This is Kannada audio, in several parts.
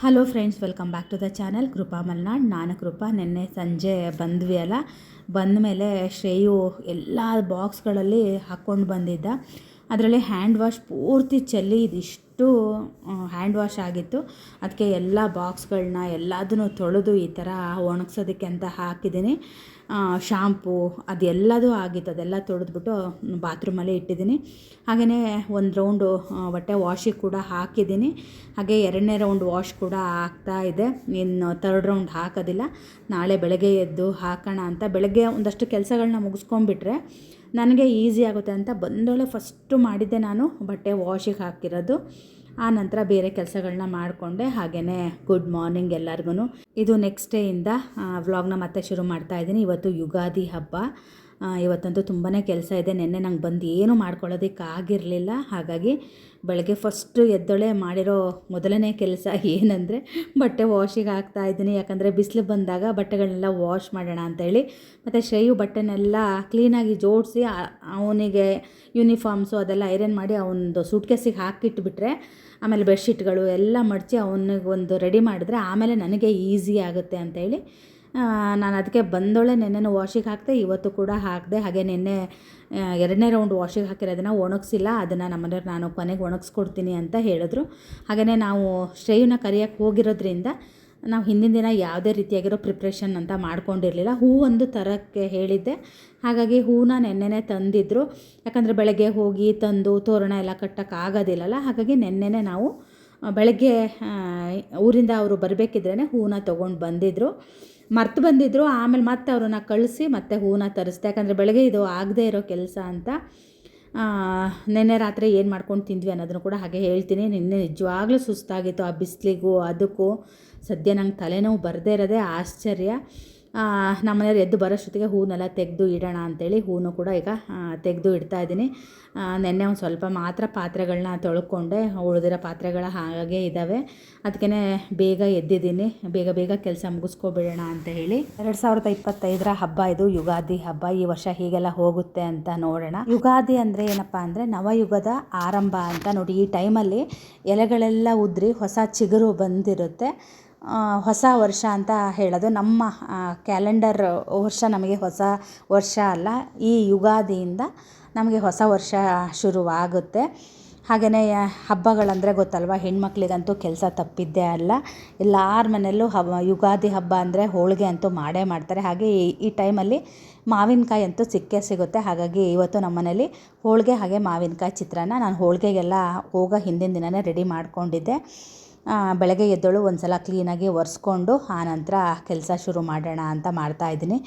Hello friends welcome back to the channel Krupa Malnad ನಾನು ಕೃಪಾ ನಿನ್ನೆ ಸಂಜೆ ಬಂದ್ವಿ ಅಲ್ಲ? ಬಂದ ಮೇಲೆ ಶ್ರೇಯು ಎಲ್ಲ ಬಾಕ್ಸ್ಗಳಲ್ಲಿ ಹಾಕ್ಕೊಂಡು ಬಂದಿದ್ದ. ಅದರಲ್ಲಿ ಹ್ಯಾಂಡ್ ವಾಶ್ ಪೂರ್ತಿ ಚೆಲ್ಲಿ, ಇದಿಷ್ಟು ಹ್ಯಾಂಡ್ ವಾಶ್ ಆಗಿತ್ತು. ಅದಕ್ಕೆ ಎಲ್ಲ ಬಾಕ್ಸ್ಗಳನ್ನ ಎಲ್ಲದನ್ನು ತೊಳೆದು ಈ ಥರ ಒಣಗ್ಸೋದಕ್ಕೆ ಅಂತ ಹಾಕಿದ್ದೀನಿ. ಶಾಂಪು ಅದೆಲ್ಲದೂ ಆಗಿತ್ತು. ಅದೆಲ್ಲ ತೊಳೆದ್ಬಿಟ್ಟು ಬಾತ್ರೂಮಲ್ಲಿ ಇಟ್ಟಿದ್ದೀನಿ. ಹಾಗೆಯೇ ಒಂದು ರೌಂಡು ಬಟ್ಟೆ ವಾಶಿಗೆ ಕೂಡ ಹಾಕಿದ್ದೀನಿ. ಹಾಗೆ ಎರಡನೇ ರೌಂಡ್ ವಾಶ್ ಕೂಡ ಆಗ್ತಾ ಇದೆ. ಇನ್ನು ತರ್ಡ್ ರೌಂಡ್ ಹಾಕೋದಿಲ್ಲ. ನಾಳೆ ಬೆಳಗ್ಗೆ ಎದ್ದು ಹಾಕೋಣ ಅಂತ. ಬೆಳಗ್ಗೆ ಒಂದಷ್ಟು ಕೆಲಸಗಳನ್ನ ಮುಗಿಸ್ಕೊಂಡ್ಬಿಟ್ರೆ ನನಗೆ ಈಸಿ ಆಗುತ್ತೆ ಅಂತ ಬಂದೊಳೆ ಫಸ್ಟು ಮಾಡಿದ್ದೆ ನಾನು, ಬಟ್ಟೆ ವಾಶಿಗೆ ಹಾಕಿರೋದು. ಆ ನಂತರ ಬೇರೆ ಕೆಲಸಗಳನ್ನ ಮಾಡಿಕೊಂಡೆ ಹಾಗೆಯೇ ಗುಡ್ ಮಾರ್ನಿಂಗ್ ಎಲ್ಲರಿಗೂ ಇದು ನೆಕ್ಸ್ಟ್ ಡೇಯಿಂದ ವ್ಲಾಗ್ನ ಮತ್ತೆ ಶುರು ಮಾಡ್ತಾ ಇದ್ದೀನಿ. ಇವತ್ತು ಯುಗಾದಿ ಹಬ್ಬ. ಇವತ್ತಂತೂ ತುಂಬಾ ಕೆಲಸ ಇದೆ. ನಿನ್ನೆ ನಂಗೆ ಬಂದು ಏನು ಮಾಡ್ಕೊಳ್ಳೋದಕ್ಕಾಗಿರಲಿಲ್ಲ ಹಾಗಾಗಿ ಬೆಳಗ್ಗೆ ಫಸ್ಟು ಎದ್ದೊಳೆ ಮಾಡಿರೋ ಮೊದಲನೇ ಕೆಲಸ ಏನಂದರೆ ಬಟ್ಟೆ ವಾಶಿಗೆ ಹಾಕ್ತಾ ಇದ್ದೀನಿ. ಯಾಕಂದರೆ ಬಿಸಿಲು ಬಂದಾಗ ಬಟ್ಟೆಗಳನ್ನೆಲ್ಲ ವಾಶ್ ಮಾಡೋಣ ಅಂತೇಳಿ. ಮತ್ತು ಶ್ರೇಯು ಬಟ್ಟೆನೆಲ್ಲ ಕ್ಲೀನಾಗಿ ಜೋಡಿಸಿ ಅವನಿಗೆ ಯೂನಿಫಾರ್ಮ್ಸು ಅದೆಲ್ಲ ಐರನ್ ಮಾಡಿ ಅವನದು ಸೂಟ್ಕೇಸಿಗೆ ಹಾಕಿಟ್ಬಿಟ್ರೆ, ಆಮೇಲೆ ಬೆಡ್ಶೀಟ್ಗಳು ಎಲ್ಲ ಮಡಚಿ ಅವನಿಗೆ ಒಂದು ರೆಡಿ ಮಾಡಿದ್ರೆ ಆಮೇಲೆ ನನಗೆ ಈಸಿ ಆಗುತ್ತೆ ಅಂತೇಳಿ ನಾನು ಅದಕ್ಕೆ ಬಂದೊಳೆ ನೆನ್ನೆನೂ ವಾಷಿಗೆ ಹಾಕಿದೆ, ಇವತ್ತು ಕೂಡ ಹಾಕಿದೆ. ಹಾಗೆ ನಿನ್ನೆ ಎರಡನೇ ರೌಂಡ್ ವಾಷಿಗೆ ಹಾಕಿರೋದನ್ನು ಒಣಗಿಸಿಲ್ಲ. ಅದನ್ನು ನಮ್ಮನೆಯವ್ರು ನಾನು ಕೊನೆಗೆ ಒಣಗಿಸ್ಕೊಡ್ತೀನಿ ಅಂತ ಹೇಳಿದ್ರು. ಹಾಗೆಯೇ ನಾವು ಶ್ರೇಯುನ ಕರಿಯೋಕ್ಕೆ ಹೋಗಿರೋದ್ರಿಂದ ನಾವು ಹಿಂದಿನ ದಿನ ಯಾವುದೇ ರೀತಿಯಾಗಿರೋ ಪ್ರಿಪ್ರೇಷನ್ ಅಂತ ಮಾಡ್ಕೊಂಡಿರಲಿಲ್ಲ. ಹೂ ಒಂದು ತರಕ್ಕೆ ಹೇಳಿದ್ದೆ. ಹಾಗಾಗಿ ಹೂನ ನೆನ್ನೆನೇ ತಂದಿದ್ರು. ಯಾಕಂದರೆ ಬೆಳಗ್ಗೆ ಹೋಗಿ ತಂದು ತೋರಣ ಎಲ್ಲ ಕಟ್ಟೋಕ್ಕಾಗೋದಿಲ್ಲಲ್ಲ ಹಾಗಾಗಿ ನೆನ್ನೆನೇ ನಾವು ಬೆಳಗ್ಗೆ ಊರಿಂದ ಅವರು ಬರಬೇಕಿದ್ರೇ ಹೂನ ತೊಗೊಂಡು ಬಂದಿದ್ದರು ಮರ್ತು ಬಂದಿದ್ದರು ಆಮೇಲೆ ಮತ್ತೆ ಅವ್ರನ್ನ ಕಳಿಸಿ ಮತ್ತೆ ಹೂನ ತರಿಸ್ದೆ. ಯಾಕಂದರೆ ಬೆಳಗ್ಗೆ ಇದು ಆಗದೇ ಇರೋ ಕೆಲಸ ಅಂತ ನಿನ್ನೆ ರಾತ್ರಿ ಏನು ಮಾಡ್ಕೊಂಡು ತಿಂದ್ವಿ ಅನ್ನೋದನ್ನು ಕೂಡ ಹಾಗೆ ಹೇಳ್ತೀನಿ. ನಿನ್ನೆ ನಿಜವಾಗ್ಲೂ ಸುಸ್ತಾಗಿತ್ತು ಆ ಬಿಸಿಲಿಗೂ, ಅದಕ್ಕೂ. ಸದ್ಯ ನಂಗೆ ತಲೆನೋವು ಬರದೇ ಇರೋದೇ ಆಶ್ಚರ್ಯ. ನಮ್ಮನೆಯವ್ರು ಎದ್ದು ಬರೋಷ್ಟೊತ್ತಿಗೆ ಹೂವನ್ನೆಲ್ಲ ತೆಗೆದು ಇಡೋಣ ಅಂತೇಳಿ ಹೂವು ಕೂಡ ಈಗ ತೆಗೆದು ಇಡ್ತಾ ಇದ್ದೀನಿ. ನೆನ್ನೆ ಒಂದು ಸ್ವಲ್ಪ ಮಾತ್ರ ಪಾತ್ರೆಗಳನ್ನ ತೊಳ್ಕೊಂಡೆ, ಉಳಿದಿರೋ ಪಾತ್ರೆಗಳ ಹಾಗೆ ಇದ್ದಾವೆ ಅದಕ್ಕೇ ಬೇಗ ಎದ್ದಿದ್ದೀನಿ. ಬೇಗ ಬೇಗ ಕೆಲಸ ಮುಗಿಸ್ಕೊಬಿಡೋಣ ಅಂತ ಹೇಳಿ. ಎರಡು ಸಾವಿರದ ಇಪ್ಪತ್ತೈದರ ಹಬ್ಬ ಇದು, ಯುಗಾದಿ ಹಬ್ಬ. ಈ ವರ್ಷ ಹೀಗೆಲ್ಲ ಹೋಗುತ್ತೆ ಅಂತ ನೋಡೋಣ. ಯುಗಾದಿ ಅಂದರೆ ಏನಪ್ಪ ಅಂದರೆ ನವಯುಗದ ಆರಂಭ ಅಂತ ನೋಡಿ. ಈ ಟೈಮಲ್ಲಿ ಎಲೆಗಳೆಲ್ಲ ಉದ್ರಿ ಹೊಸ ಚಿಗುರು ಬಂದಿರುತ್ತೆ. ಹೊಸ ವರ್ಷ ಅಂತ ಹೇಳೋದು. ನಮ್ಮ ಕ್ಯಾಲೆಂಡರ್ ವರ್ಷ ನಮಗೆ ಹೊಸ ವರ್ಷ ಅಲ್ಲ, ಈ ಯುಗಾದಿಯಿಂದ ನಮಗೆ ಹೊಸ ವರ್ಷ ಶುರುವಾಗುತ್ತೆ. ಹಾಗೆಯೇ ಹಬ್ಬಗಳಂದರೆ ಗೊತ್ತಲ್ವ, ಹೆಣ್ಮಕ್ಳಿಗಂತೂ ಕೆಲಸ ತಪ್ಪಿದ್ದೇ ಅಲ್ಲ. ಎಲ್ಲರ ಮನೆಯಲ್ಲೂ ಹಬ್ಬ, ಯುಗಾದಿ ಹಬ್ಬ ಅಂದರೆ ಹೋಳಿಗೆ ಅಂತೂ ಮಾಡೇ ಮಾಡ್ತಾರೆ. ಹಾಗೆ ಈ ಈ ಟೈಮಲ್ಲಿ ಮಾವಿನಕಾಯಿ ಅಂತೂ ಸಿಕ್ಕೇ ಸಿಗುತ್ತೆ. ಹಾಗಾಗಿ ಇವತ್ತು ನಮ್ಮ ಮನೇಲಿ ಹೋಳಿಗೆ ಹಾಗೆ ಮಾವಿನಕಾಯಿ ಚಿತ್ರಾನ್ನ. ನಾನು ಹೋಳಿಗೆಗೆಲ್ಲ ಹೋಗೋ ಹಿಂದಿನ ದಿನವೇ ರೆಡಿ ಮಾಡ್ಕೊಂಡಿದ್ದೆ. ಬೆಳಗ್ಗೆ ಎದ್ದಳು ಒಂದು ಸಲ ಕ್ಲೀನಾಗಿ ಒರೆಸ್ಕೊಂಡು ಆನಂತರ ಕೆಲಸ ಶುರು ಮಾಡೋಣ ಅಂತ ಮಾಡ್ತಾಯಿದ್ದೀನಿ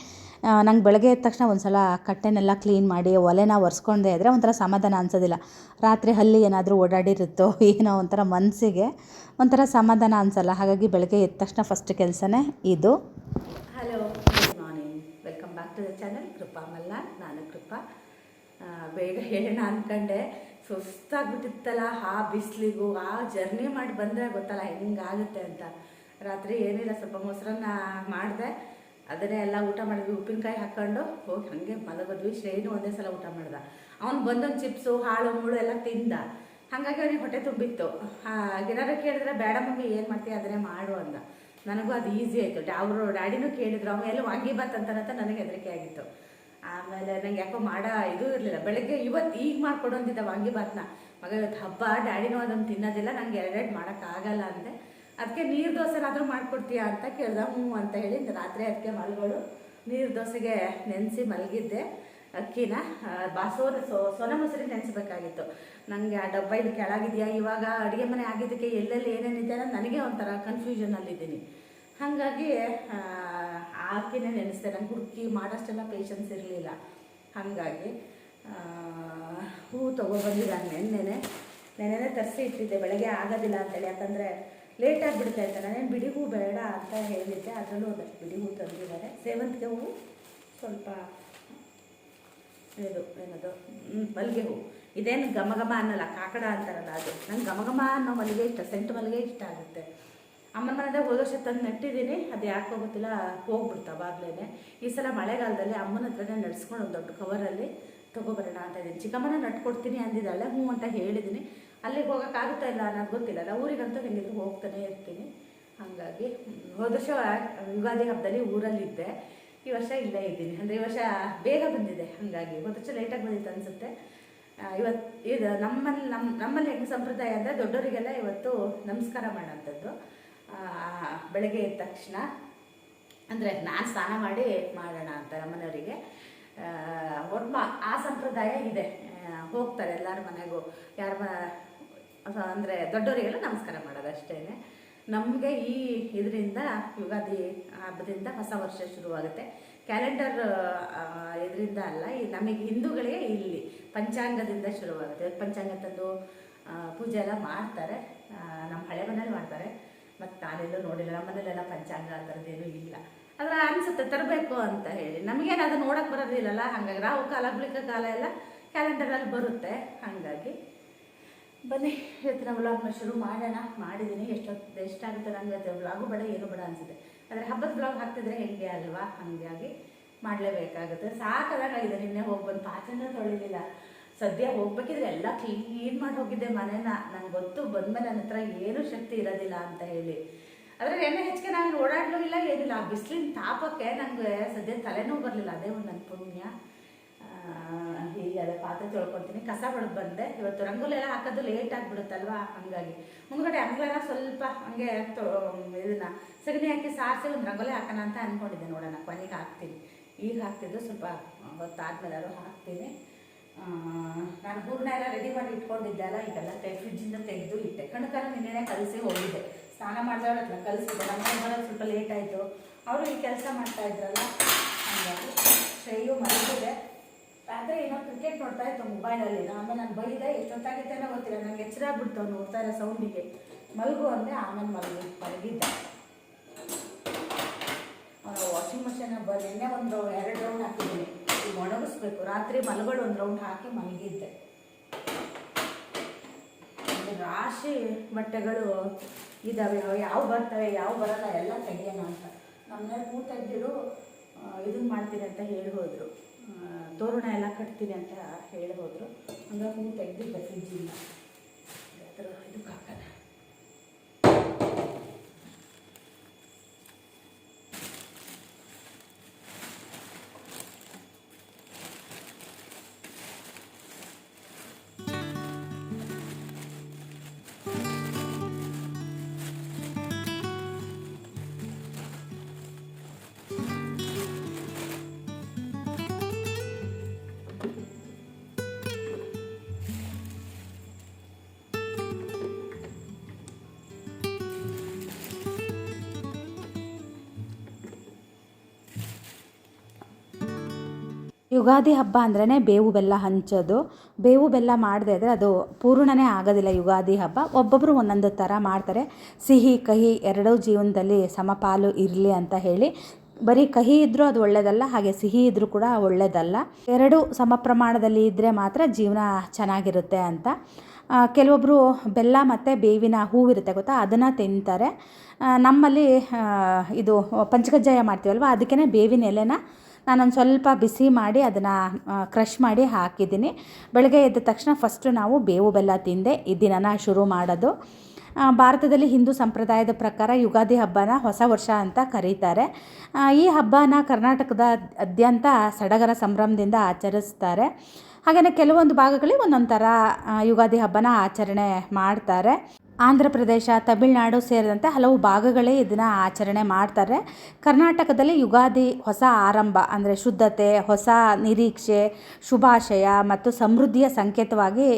ನಂಗೆ ಬೆಳಗ್ಗೆ ಎದ್ದ ತಕ್ಷಣ ಒಂದು ಸಲ ಕಟ್ಟೆನೆಲ್ಲ ಕ್ಲೀನ್ ಮಾಡಿ ಒಲೆನ ಒರೆಸ್ಕೊಂಡೇ ಇದ್ದರೆ ಒಂಥರ ಸಮಾಧಾನ ಅನ್ಸೋದಿಲ್ಲ. ರಾತ್ರಿ ಹಲ್ಲಿ ಏನಾದರೂ ಓಡಾಡಿರುತ್ತೋ ಏನೋ ಒಂಥರ ಮನಸ್ಸಿಗೆ ಒಂಥರ ಸಮಾಧಾನ ಅನಿಸಲ್ಲ. ಹಾಗಾಗಿ ಬೆಳಗ್ಗೆ ಎದ್ದ ತಕ್ಷಣ ಫಸ್ಟ್ ಕೆಲಸನೇ ಇದು. Hello good morning welcome back to the channel Krupa ಮಲ್ಲ ನಾನು ಕೃಪಾ. ಬೇಗ ಹೇಳೋಣ ಅಂದ್ಕೊಂಡೆ ಸುಸ್ತಾಗ್ಬಿಟ್ಟಿತ್ತಲ್ಲ, ಆ ಬಿಸಿಲಿಗೂ ಆ ಜರ್ನಿ ಮಾಡಿ ಬಂದರೆ ಗೊತ್ತಲ್ಲ ಹೆಂಗಾಗುತ್ತೆ ಅಂತ. ರಾತ್ರಿ ಏನಿಲ್ಲ, ಸ್ವಲ್ಪ ಮೊಸರನ್ನ ಮಾಡಿದೆ, ಅದನ್ನೇ ಎಲ್ಲ ಊಟ ಮಾಡಿದ್ವಿ. ಉಪ್ಪಿನಕಾಯಿ ಹಾಕ್ಕೊಂಡು ಹೋಗಿ ಹಾಗೆ ಮಲಗಿದ್ವಿ. ಶ್ರೇಣಿ ಒಂದೇ ಸಲ ಊಟ ಮಾಡ್ದ. ಅವ್ನು ಬಂದೊಂದು ಚಿಪ್ಸು ಹಾಳು ಮೂಳು ಎಲ್ಲ ತಿಂದ. ಹಾಗಾಗಿ ಅವನಿಗೆ ಹೊಟ್ಟೆ ತುಂಬಿತ್ತು. ಏನಾದ್ರು ಕೇಳಿದ್ರೆ, ಬೇಡ ಮಮ್ಮಿ, ಏನು ಮಾಡ್ತೀಯ? ಅದನ್ನೇ ಮಾಡು ಅಂದ. ನನಗೂ ಅದು ಈಸಿ ಆಯಿತು. ಅವರು ಡ್ಯಾಡಿನೂ ಕೇಳಿದ್ರು, ಅವ ಎಲ್ಲ ವಾಂಗಿಬಾತ್ ಅಂತಾನಂತ ನನಗೆ ಹೆದರಿಕೆ ಆಗಿತ್ತು. ಆಮೇಲೆ ನಂಗೆ ಯಾಕೋ ಮಾಡ ಇದು ಇರಲಿಲ್ಲ. ಬೆಳಗ್ಗೆ ಇವತ್ತು ಈಗ ಮಾಡ್ಕೊಡು ಅಂತಿದ್ದ ವಾಂಗಿಬಾತ್ನ ಮಗ ಇವತ್ತು ಹಬ್ಬ, ಡ್ಯಾಡಿನೂ ಅದನ್ನು ತಿನ್ನೋದಿಲ್ಲ, ನಂಗೆ ಎರಡೆರಡು ಮಾಡೋಕ್ಕಾಗಲ್ಲ ಅಂದೆ. ಅದಕ್ಕೆ ನೀರು ದೋಸೆನಾದರೂ ಮಾಡಿಕೊಡ್ತೀಯಾ ಅಂತ ಕೇಳ್ದೆ. ಹ್ಞೂ ಅಂತ ಹೇಳಿ ರಾತ್ರಿ ಅದಕ್ಕೆ ಮಲ್ಗಳು. ನೀರು ದೋಸೆಗೆ ನೆನೆಸಿ ಮಲಗಿದ್ದೆ. ಅಕ್ಕಿನ ಬಾಸೋರ, ಸೋ, ಸೊನ ಮೊಸರಿ ನೆನೆಸ್ಬೇಕಾಗಿತ್ತು. ನನಗೆ ಆ ಡಬ್ಬ ಇದು ಕೆಳಗಿದೆಯಾ? ಇವಾಗ ಅಡುಗೆ ಮನೆ ಆಗಿದ್ದಕ್ಕೆ ಎಲ್ಲೆಲ್ಲಿ ಏನೇನಿದೆ ಅನ್ನೋದು ನನಗೆ ಒಂಥರ ಕನ್ಫ್ಯೂಷನಲ್ಲಿದ್ದೀನಿ ಹಾಗಾಗಿ ಆಕೆನೇ ನೆನೆಸ್ದೆ. ನಂಗೆ ಹುಡುಕಿ ಮಾಡೋಷ್ಟೆಲ್ಲ ಪೇಷನ್ಸ್ ಇರಲಿಲ್ಲ. ಹಾಗಾಗಿ ಹೂ ತೊಗೊಬಂದಿದ್ದಾನೆ ನೆನ್ನೆನೆ. ನೆನೆನೆ ತರಿಸಿ ಇಟ್ಟಿದ್ದೆ. ಬೆಳಗ್ಗೆ ಆಗೋದಿಲ್ಲ ಅಂತೇಳಿ. ಯಾಕಂದರೆ ಲೇಟಾಗಿ ಬಿಡ್ತಾ ಅಂತ. ನಾನೇನು ಬಿಡಿ ಹೂ ಬೇಡ ಅಂತ ಹೇಳಿದ್ದೆ. ಅದರಲ್ಲೂ ಒಂದಷ್ಟು ಬಿಡಿ ಹೂ ತಂದಿದ್ದಾರೆ. ಸೇವಂತಿಗೆ ಹೂವು ಸ್ವಲ್ಪ ಇದು, ಏನದು? ಮಲ್ಲಿಗೆ ಹೂವು ಇದೇನು ಘಮ ಘಮ ಅನ್ನಲ್ಲ, ಕಾಕಡ ಅಂತಾರಲ್ಲ ಅದು. ನಂಗೆ ಘಮ ಅನ್ನೋ ಮಲ್ಲಿಗೆ ಇಷ್ಟ. ಸೆಂಟ್ ಮಲ್ಲಿಗೆ ಇಷ್ಟ ಆಗುತ್ತೆ. ಅಮ್ಮನ ಮನೆದಾಗ ಹೋದ ವರ್ಷ ತಂದು ನೆಟ್ಟಿದ್ದೀನಿ. ಅದು ಯಾಕೋ ಗೊತ್ತಿಲ್ಲ ಹೋಗ್ಬಿಡ್ತಾವಾಗ್ಲೇ ಈ ಸಲ ಮಳೆಗಾಲದಲ್ಲಿ ಅಮ್ಮನ ಹತ್ರನೇ ನಡೆಸ್ಕೊಂಡು ಒಂದು ದೊಡ್ಡ ಕವರಲ್ಲಿ ತೊಗೊಬರೋಣ ಅಂತ ಇದ್ದೀನಿ. ಚಿಕ್ಕಮ್ಮನ ನಟ್ಕೊಡ್ತೀನಿ ಅಂದಿದ್ದಾಳೆ, ಹ್ಞೂ ಅಂತ ಹೇಳಿದ್ದೀನಿ. ಅಲ್ಲಿಗೆ ಹೋಗೋಕ್ಕಾಗುತ್ತಾ ಇಲ್ಲ ಅನ್ನೋದು ಗೊತ್ತಿಲ್ಲ. ಊರಿಗಂತೂ ಹೆಂಗಿದ್ರು ಹೋಗ್ತಾನೆ ಇರ್ತೀನಿ. ಹಾಗಾಗಿ ಹೋದ ವರ್ಷ ಯುಗಾದಿ ಹಬ್ಬದಲ್ಲಿ ಊರಲ್ಲಿದ್ದೆ. ಈ ವರ್ಷ ಇಲ್ಲೇ ಇದ್ದೀನಿ. ಅಂದರೆ ಈ ವರ್ಷ ಬೇಗ ಬಂದಿದೆ, ಹಾಗಾಗಿ. ಹೋದ ವರ್ಷ ಲೇಟಾಗಿ ಬಂದಿತ್ತು ಅನಿಸುತ್ತೆ. ಇವತ್ತು ಇದು ನಮ್ಮಲ್ಲಿ ನಮ್ಮ ನಮ್ಮಲ್ಲಿ ಹೆಂಗೆ ಸಂಪ್ರದಾಯ ಅಂದರೆ ದೊಡ್ಡವರಿಗೆಲ್ಲ ಇವತ್ತು ನಮಸ್ಕಾರ ಮಾಡೋಂಥದ್ದು ಬೆಳಗ್ಗೆ ಎದ್ದ ತಕ್ಷಣ, ಅಂದರೆ ನಾನು ಸ್ನಾನ ಮಾಡಿ ಮಾಡೋಣ ಅಂತ ನಮ್ಮನೆಯವರಿಗೆ ಒಟ್ಟು ಆ ಸಂಪ್ರದಾಯ ಇದೆ. ಹೋಗ್ತಾರೆ ಎಲ್ಲರ ಮನೆಗೂ. ಯಾರ ಅಂದರೆ ದೊಡ್ಡವರಿಗೆಲ್ಲ ನಮಸ್ಕಾರ ಮಾಡೋದು ಅಷ್ಟೇ ನಮಗೆ ಈ ಇದರಿಂದ, ಯುಗಾದಿ ಹಬ್ಬದಿಂದ ಹೊಸ ವರ್ಷ ಶುರುವಾಗುತ್ತೆ. ಕ್ಯಾಲೆಂಡರ್ ಇದರಿಂದ ಅಲ್ಲ, ಈ ನಮಗೆ ಹಿಂದೂಗಳಿಗೆ ಇಲ್ಲಿ ಪಂಚಾಂಗದಿಂದ ಶುರುವಾಗುತ್ತೆ. ಪಂಚಾಂಗ ತಂದು ಪೂಜೆ ಎಲ್ಲ ಮಾಡ್ತಾರೆ. ನಮ್ಮ ಹಳೆ ಮನೇಲಿ ಮಾಡ್ತಾರೆ. ಮತ್ತು ನಾನೆಲ್ಲೂ ನೋಡಿಲ್ಲ, ನಮ್ಮ ಮನೇಲೆಲ್ಲ ಪಂಚಾಂಗ ಆ ಥರದ್ದೇನು ಇಲ್ಲ. ಆದರೆ ಅನಿಸುತ್ತೆ, ತರಬೇಕು ಅಂತ ಹೇಳಿ. ನಮಗೇನು ಅದು ನೋಡೋಕೆ ಬರೋದಿಲ್ಲಲ್ಲ ಹಾಗಾಗಿ ರಾಹು ಕಾಲ ಬಳಿಕ ಕಾಲ ಎಲ್ಲ ಕ್ಯಾಲೆಂಡರಲ್ಲಿ ಬರುತ್ತೆ. ಹಾಗಾಗಿ ಬನ್ನಿ, ಇವತ್ತಿನ ವ್ಲಾಗ್ನ ಶುರು ಮಾಡೋಣ. ಮಾಡಿದ್ದೀನಿ ಎಷ್ಟೊತ್ತು ಎಷ್ಟಾಗುತ್ತೆ ನನಗೆ ಇವತ್ತು ವ್ಲಾಗು ಬೇಡ, ಏನು ಬೇಡ ಅನಿಸುತ್ತೆ. ಆದರೆ ಹಬ್ಬದ ಬ್ಲಾಗ್ ಹಾಕ್ತಿದ್ರೆ ಹೆಂಗೆ ಅಲ್ವಾ? ಹಾಗಾಗಿ ಮಾಡಲೇಬೇಕಾಗುತ್ತೆ. ಸಾಕಾಗಿದೆ ನಿನ್ನೆ ಹೋಗಿ ಬಂದು ಪಾತ್ರೆನೂ ತೊಳಿಲಿಲ್ಲ. ಸದ್ಯ ಹೋಗ್ಬೇಕಿದ್ರೆ ಎಲ್ಲ ಕ್ಲೀನ್ ಮಾಡಿ ಹೋಗಿದ್ದೆ ಮನೇನ. ನಂಗೆ ಗೊತ್ತು ಬಂದ್ಮೇಲೆ ನನ್ನ ಹತ್ರ ಏನೂ ಶಕ್ತಿ ಇರೋದಿಲ್ಲ ಅಂತ ಹೇಳಿ. ಆದರೆ ಎಣ್ಣೆ ಹೆಚ್ಚಿಗೆ ನಾನು ಓಡಾಡಲೂ ಇಲ್ಲ, ಏನಿಲ್ಲ. ಆ ಬಿಸಿಲಿನ ತಾಪಕ್ಕೆ ನನಗೆ ಸದ್ಯ ತಲೆನೋವು ಬರಲಿಲ್ಲ. ಅದೇ ಒಂದು ನನ್ನ ಪುಣ್ಯ ಅದೇ ಪಾತ್ರೆ ತೊಳ್ಕೊತೀನಿ ಕಸ ಹೊಡೆದು ಬಂದೆ. ಇವತ್ತು ರಂಗೋಲಿ ಎಲ್ಲ ಹಾಕೋದು ಲೇಟ್ ಆಗಿಬಿಡುತ್ತಲ್ವಾ? ಹಾಗಾಗಿ. ಮುಂದ್ಗಡೆ ಅಂಗ್ಲನ ಸ್ವಲ್ಪ ಹಂಗೆ ಇದನ್ನ ಸಗಣಿ ಹಾಕಿ ಸಾರಿಸಿ ಒಂದು ರಂಗೋಲಿ ಹಾಕೋಣ ಅಂತ ಅಂದ್ಕೊಂಡಿದ್ದೆ ನೋಡೋಣ, ಕೊನೆಗೆ ಹಾಕ್ತೀನಿ. ಈಗ ಹಾಕ್ತಿದ್ದು ಸ್ವಲ್ಪ ಹೊತ್ತಾದ್ಮೇಲೆ ಹಾಕ್ತೀನಿ. ನಾನು ಹೂರ್ಣ ಎಲ್ಲ ರೆಡಿ ಮಾಡಿ ಇಟ್ಕೊಂಡಿದ್ದೆ ಅಲ್ಲ ಇದೆಲ್ಲ ತೆ ಫ್ರಿಜ್ಜಿಂದ ತೆಗೆದು ಇಟ್ಟೆ. ಕಣಕನ ನಿನ್ನೆ ಕಲಸಿ ಹೋಗಿದ್ದೆ. ಸ್ನಾನ ಮಾಡಿದವ್ರ ಹತ್ರ ಕಲಿಸಿದ್ದೆ. ನಮ್ಮ ಬರೋದು ಸ್ವಲ್ಪ ಲೇಟ್ ಆಯಿತು. ಅವರು ಈ ಕೆಲಸ ಮಾಡ್ತಾ ಇದ್ರಲ್ಲ, ಹಾಗಾಗಿ ಶ್ರೇಯು ಮಲಗಿದೆ. ರಾತ್ರಿ ಏನೋ ಕ್ರಿಕೆಟ್ ನೋಡ್ತಾ ಇತ್ತು ಮೊಬೈಲಲ್ಲಿ ಆಮೇಲೆ ನಾನು ಬೈದೆ ಎಷ್ಟೊತ್ತಾಗಿತ್ತೆ ಅನ್ನೋ ಗೊತ್ತಿಲ್ಲ. ನಂಗೆ ಎಚ್ಚರ ಆಗ್ಬಿಡ್ತು ಅವ್ನು ನೋಡ್ತಾ ಇರೋ ಸೌಂಡಿಗೆ ಮಲಗು ಅಂದರೆ ಆಮೇಲೆ ಮಲಗಿ, ಮಲಗಿದ್ದೆ. ವಾಷಿಂಗ್ ಮಷೀನ್ ಬ ನಿನ್ನೆ ಒಂದು ಎರಡು ರೌಂಡ್ ಹಾಕಿದ್ದೀನಿ. ಈಗ ಒಣಗಿಸ್ಬೇಕು. ರಾತ್ರಿ ಮಲಗಳು ಒಂದು ರೌಂಡ್ ಹಾಕಿ ಮಲಗಿದ್ದೆ. ರಾಶಿ ಬಟ್ಟೆಗಳು ಇದ್ದಾವೆ ಯಾವ ಬರ್ತವೆ, ಯಾವ ಬರಲ್ಲ, ಎಲ್ಲ ತೆಗಿಯೋಣ ಅಂತ. ನಮ್ಮನೆ ಹೂ ತೆಗೆದಿರು ಇದನ್ನ ಮಾಡ್ತೀನಿ ಅಂತ ಹೇಳಿ ತೋರಣ ಎಲ್ಲ ಕಟ್ತೀನಿ ಅಂತ ಹೇಳಿ ಹೋದರು ಹಂಗಾಗಿ ಹೂ ತೆಗೆದಿಲ್ಲ ಫ್ರಿಜ್ಜಿಂದ ಯುಗಾದಿ ಹಬ್ಬ ಅಂದ್ರೇ ಬೇವು ಬೆಲ್ಲ ಹಂಚೋದು. ಬೇವು ಬೆಲ್ಲ ಮಾಡದೇ ಇದ್ದರೆ ಅದು ಪೂರ್ಣನೇ ಆಗೋದಿಲ್ಲ ಯುಗಾದಿ ಹಬ್ಬ. ಒಬ್ಬೊಬ್ಬರು ಒಂದೊಂದು ಥರ ಮಾಡ್ತಾರೆ. ಸಿಹಿ, ಕಹಿ ಎರಡೂ ಜೀವನದಲ್ಲಿ ಸಮಪಾಲು ಇರಲಿ ಅಂತ ಹೇಳಿ. ಬರೀ ಕಹಿ ಇದ್ದರೂ ಅದು ಒಳ್ಳೆಯದಲ್ಲ ಹಾಗೆ ಸಿಹಿ ಇದ್ದರೂ ಕೂಡ ಒಳ್ಳೆಯದಲ್ಲ ಎರಡೂ ಸಮ ಪ್ರಮಾಣದಲ್ಲಿ ಇದ್ದರೆ ಮಾತ್ರ ಜೀವನ ಚೆನ್ನಾಗಿರುತ್ತೆ ಅಂತ. ಕೆಲವೊಬ್ಬರು ಬೆಲ್ಲ ಮತ್ತು ಬೇವಿನ ಹೂವಿರುತ್ತೆ ಗೊತ್ತಾ, ಅದನ್ನು ತಿಂತಾರೆ. ನಮ್ಮಲ್ಲಿ ಇದು ಪಂಚಕಜ್ಜಾಯ ಮಾಡ್ತೀವಲ್ವ ಅದಕ್ಕೇ ಬೇವಿನ ಎಲೆನ ನಾನೊಂದು ಸ್ವಲ್ಪ ಬಿಸಿ ಮಾಡಿ ಅದನ್ನು ಕ್ರಷ್ ಮಾಡಿ ಹಾಕಿದ್ದೀನಿ. ಬೆಳಗ್ಗೆ ಎದ್ದ ತಕ್ಷಣ ಫಸ್ಟು ನಾವು ಬೇವು ಬೆಲ್ಲ ತಿಂದೆ, ಈ ದಿನನ ಶುರು ಮಾಡೋದು. ಭಾರತದಲ್ಲಿ ಹಿಂದೂ ಸಂಪ್ರದಾಯದ ಪ್ರಕಾರ ಯುಗಾದಿ ಹಬ್ಬನ ಹೊಸ ವರ್ಷ ಅಂತ ಕರೀತಾರೆ. ಈ ಹಬ್ಬನ ಕರ್ನಾಟಕದ ಅದ್ಯಂತ ಸಡಗರ ಸಂಭ್ರಮದಿಂದ ಆಚರಿಸ್ತಾರೆ. ಹಾಗೆಯೇ ಕೆಲವೊಂದು ಭಾಗಗಳಿಗೆ ಒಂದೊಂದು ಥರ ಯುಗಾದಿ ಹಬ್ಬನ ಆಚರಣೆ ಮಾಡ್ತಾರೆ. ಆಂಧ್ರ ಪ್ರದೇಶ ತಮಿಳುನಾಡು ಸೇರಿದಂತೆ ಹಲವು ಭಾಗಗಳೇ ಇದನ್ನು ಆಚರಣೆ ಮಾಡ್ತಾರೆ. ಕರ್ನಾಟಕದಲ್ಲಿ ಯುಗಾದಿ ಹೊಸ ಆರಂಭ ಅಂದರೆ ಶುದ್ಧತೆ, ಹೊಸ ನಿರೀಕ್ಷೆ, ಶುಭಾಶಯ ಮತ್ತು ಸಮೃದ್ಧಿಯ ಸಂಕೇತವಾಗಿ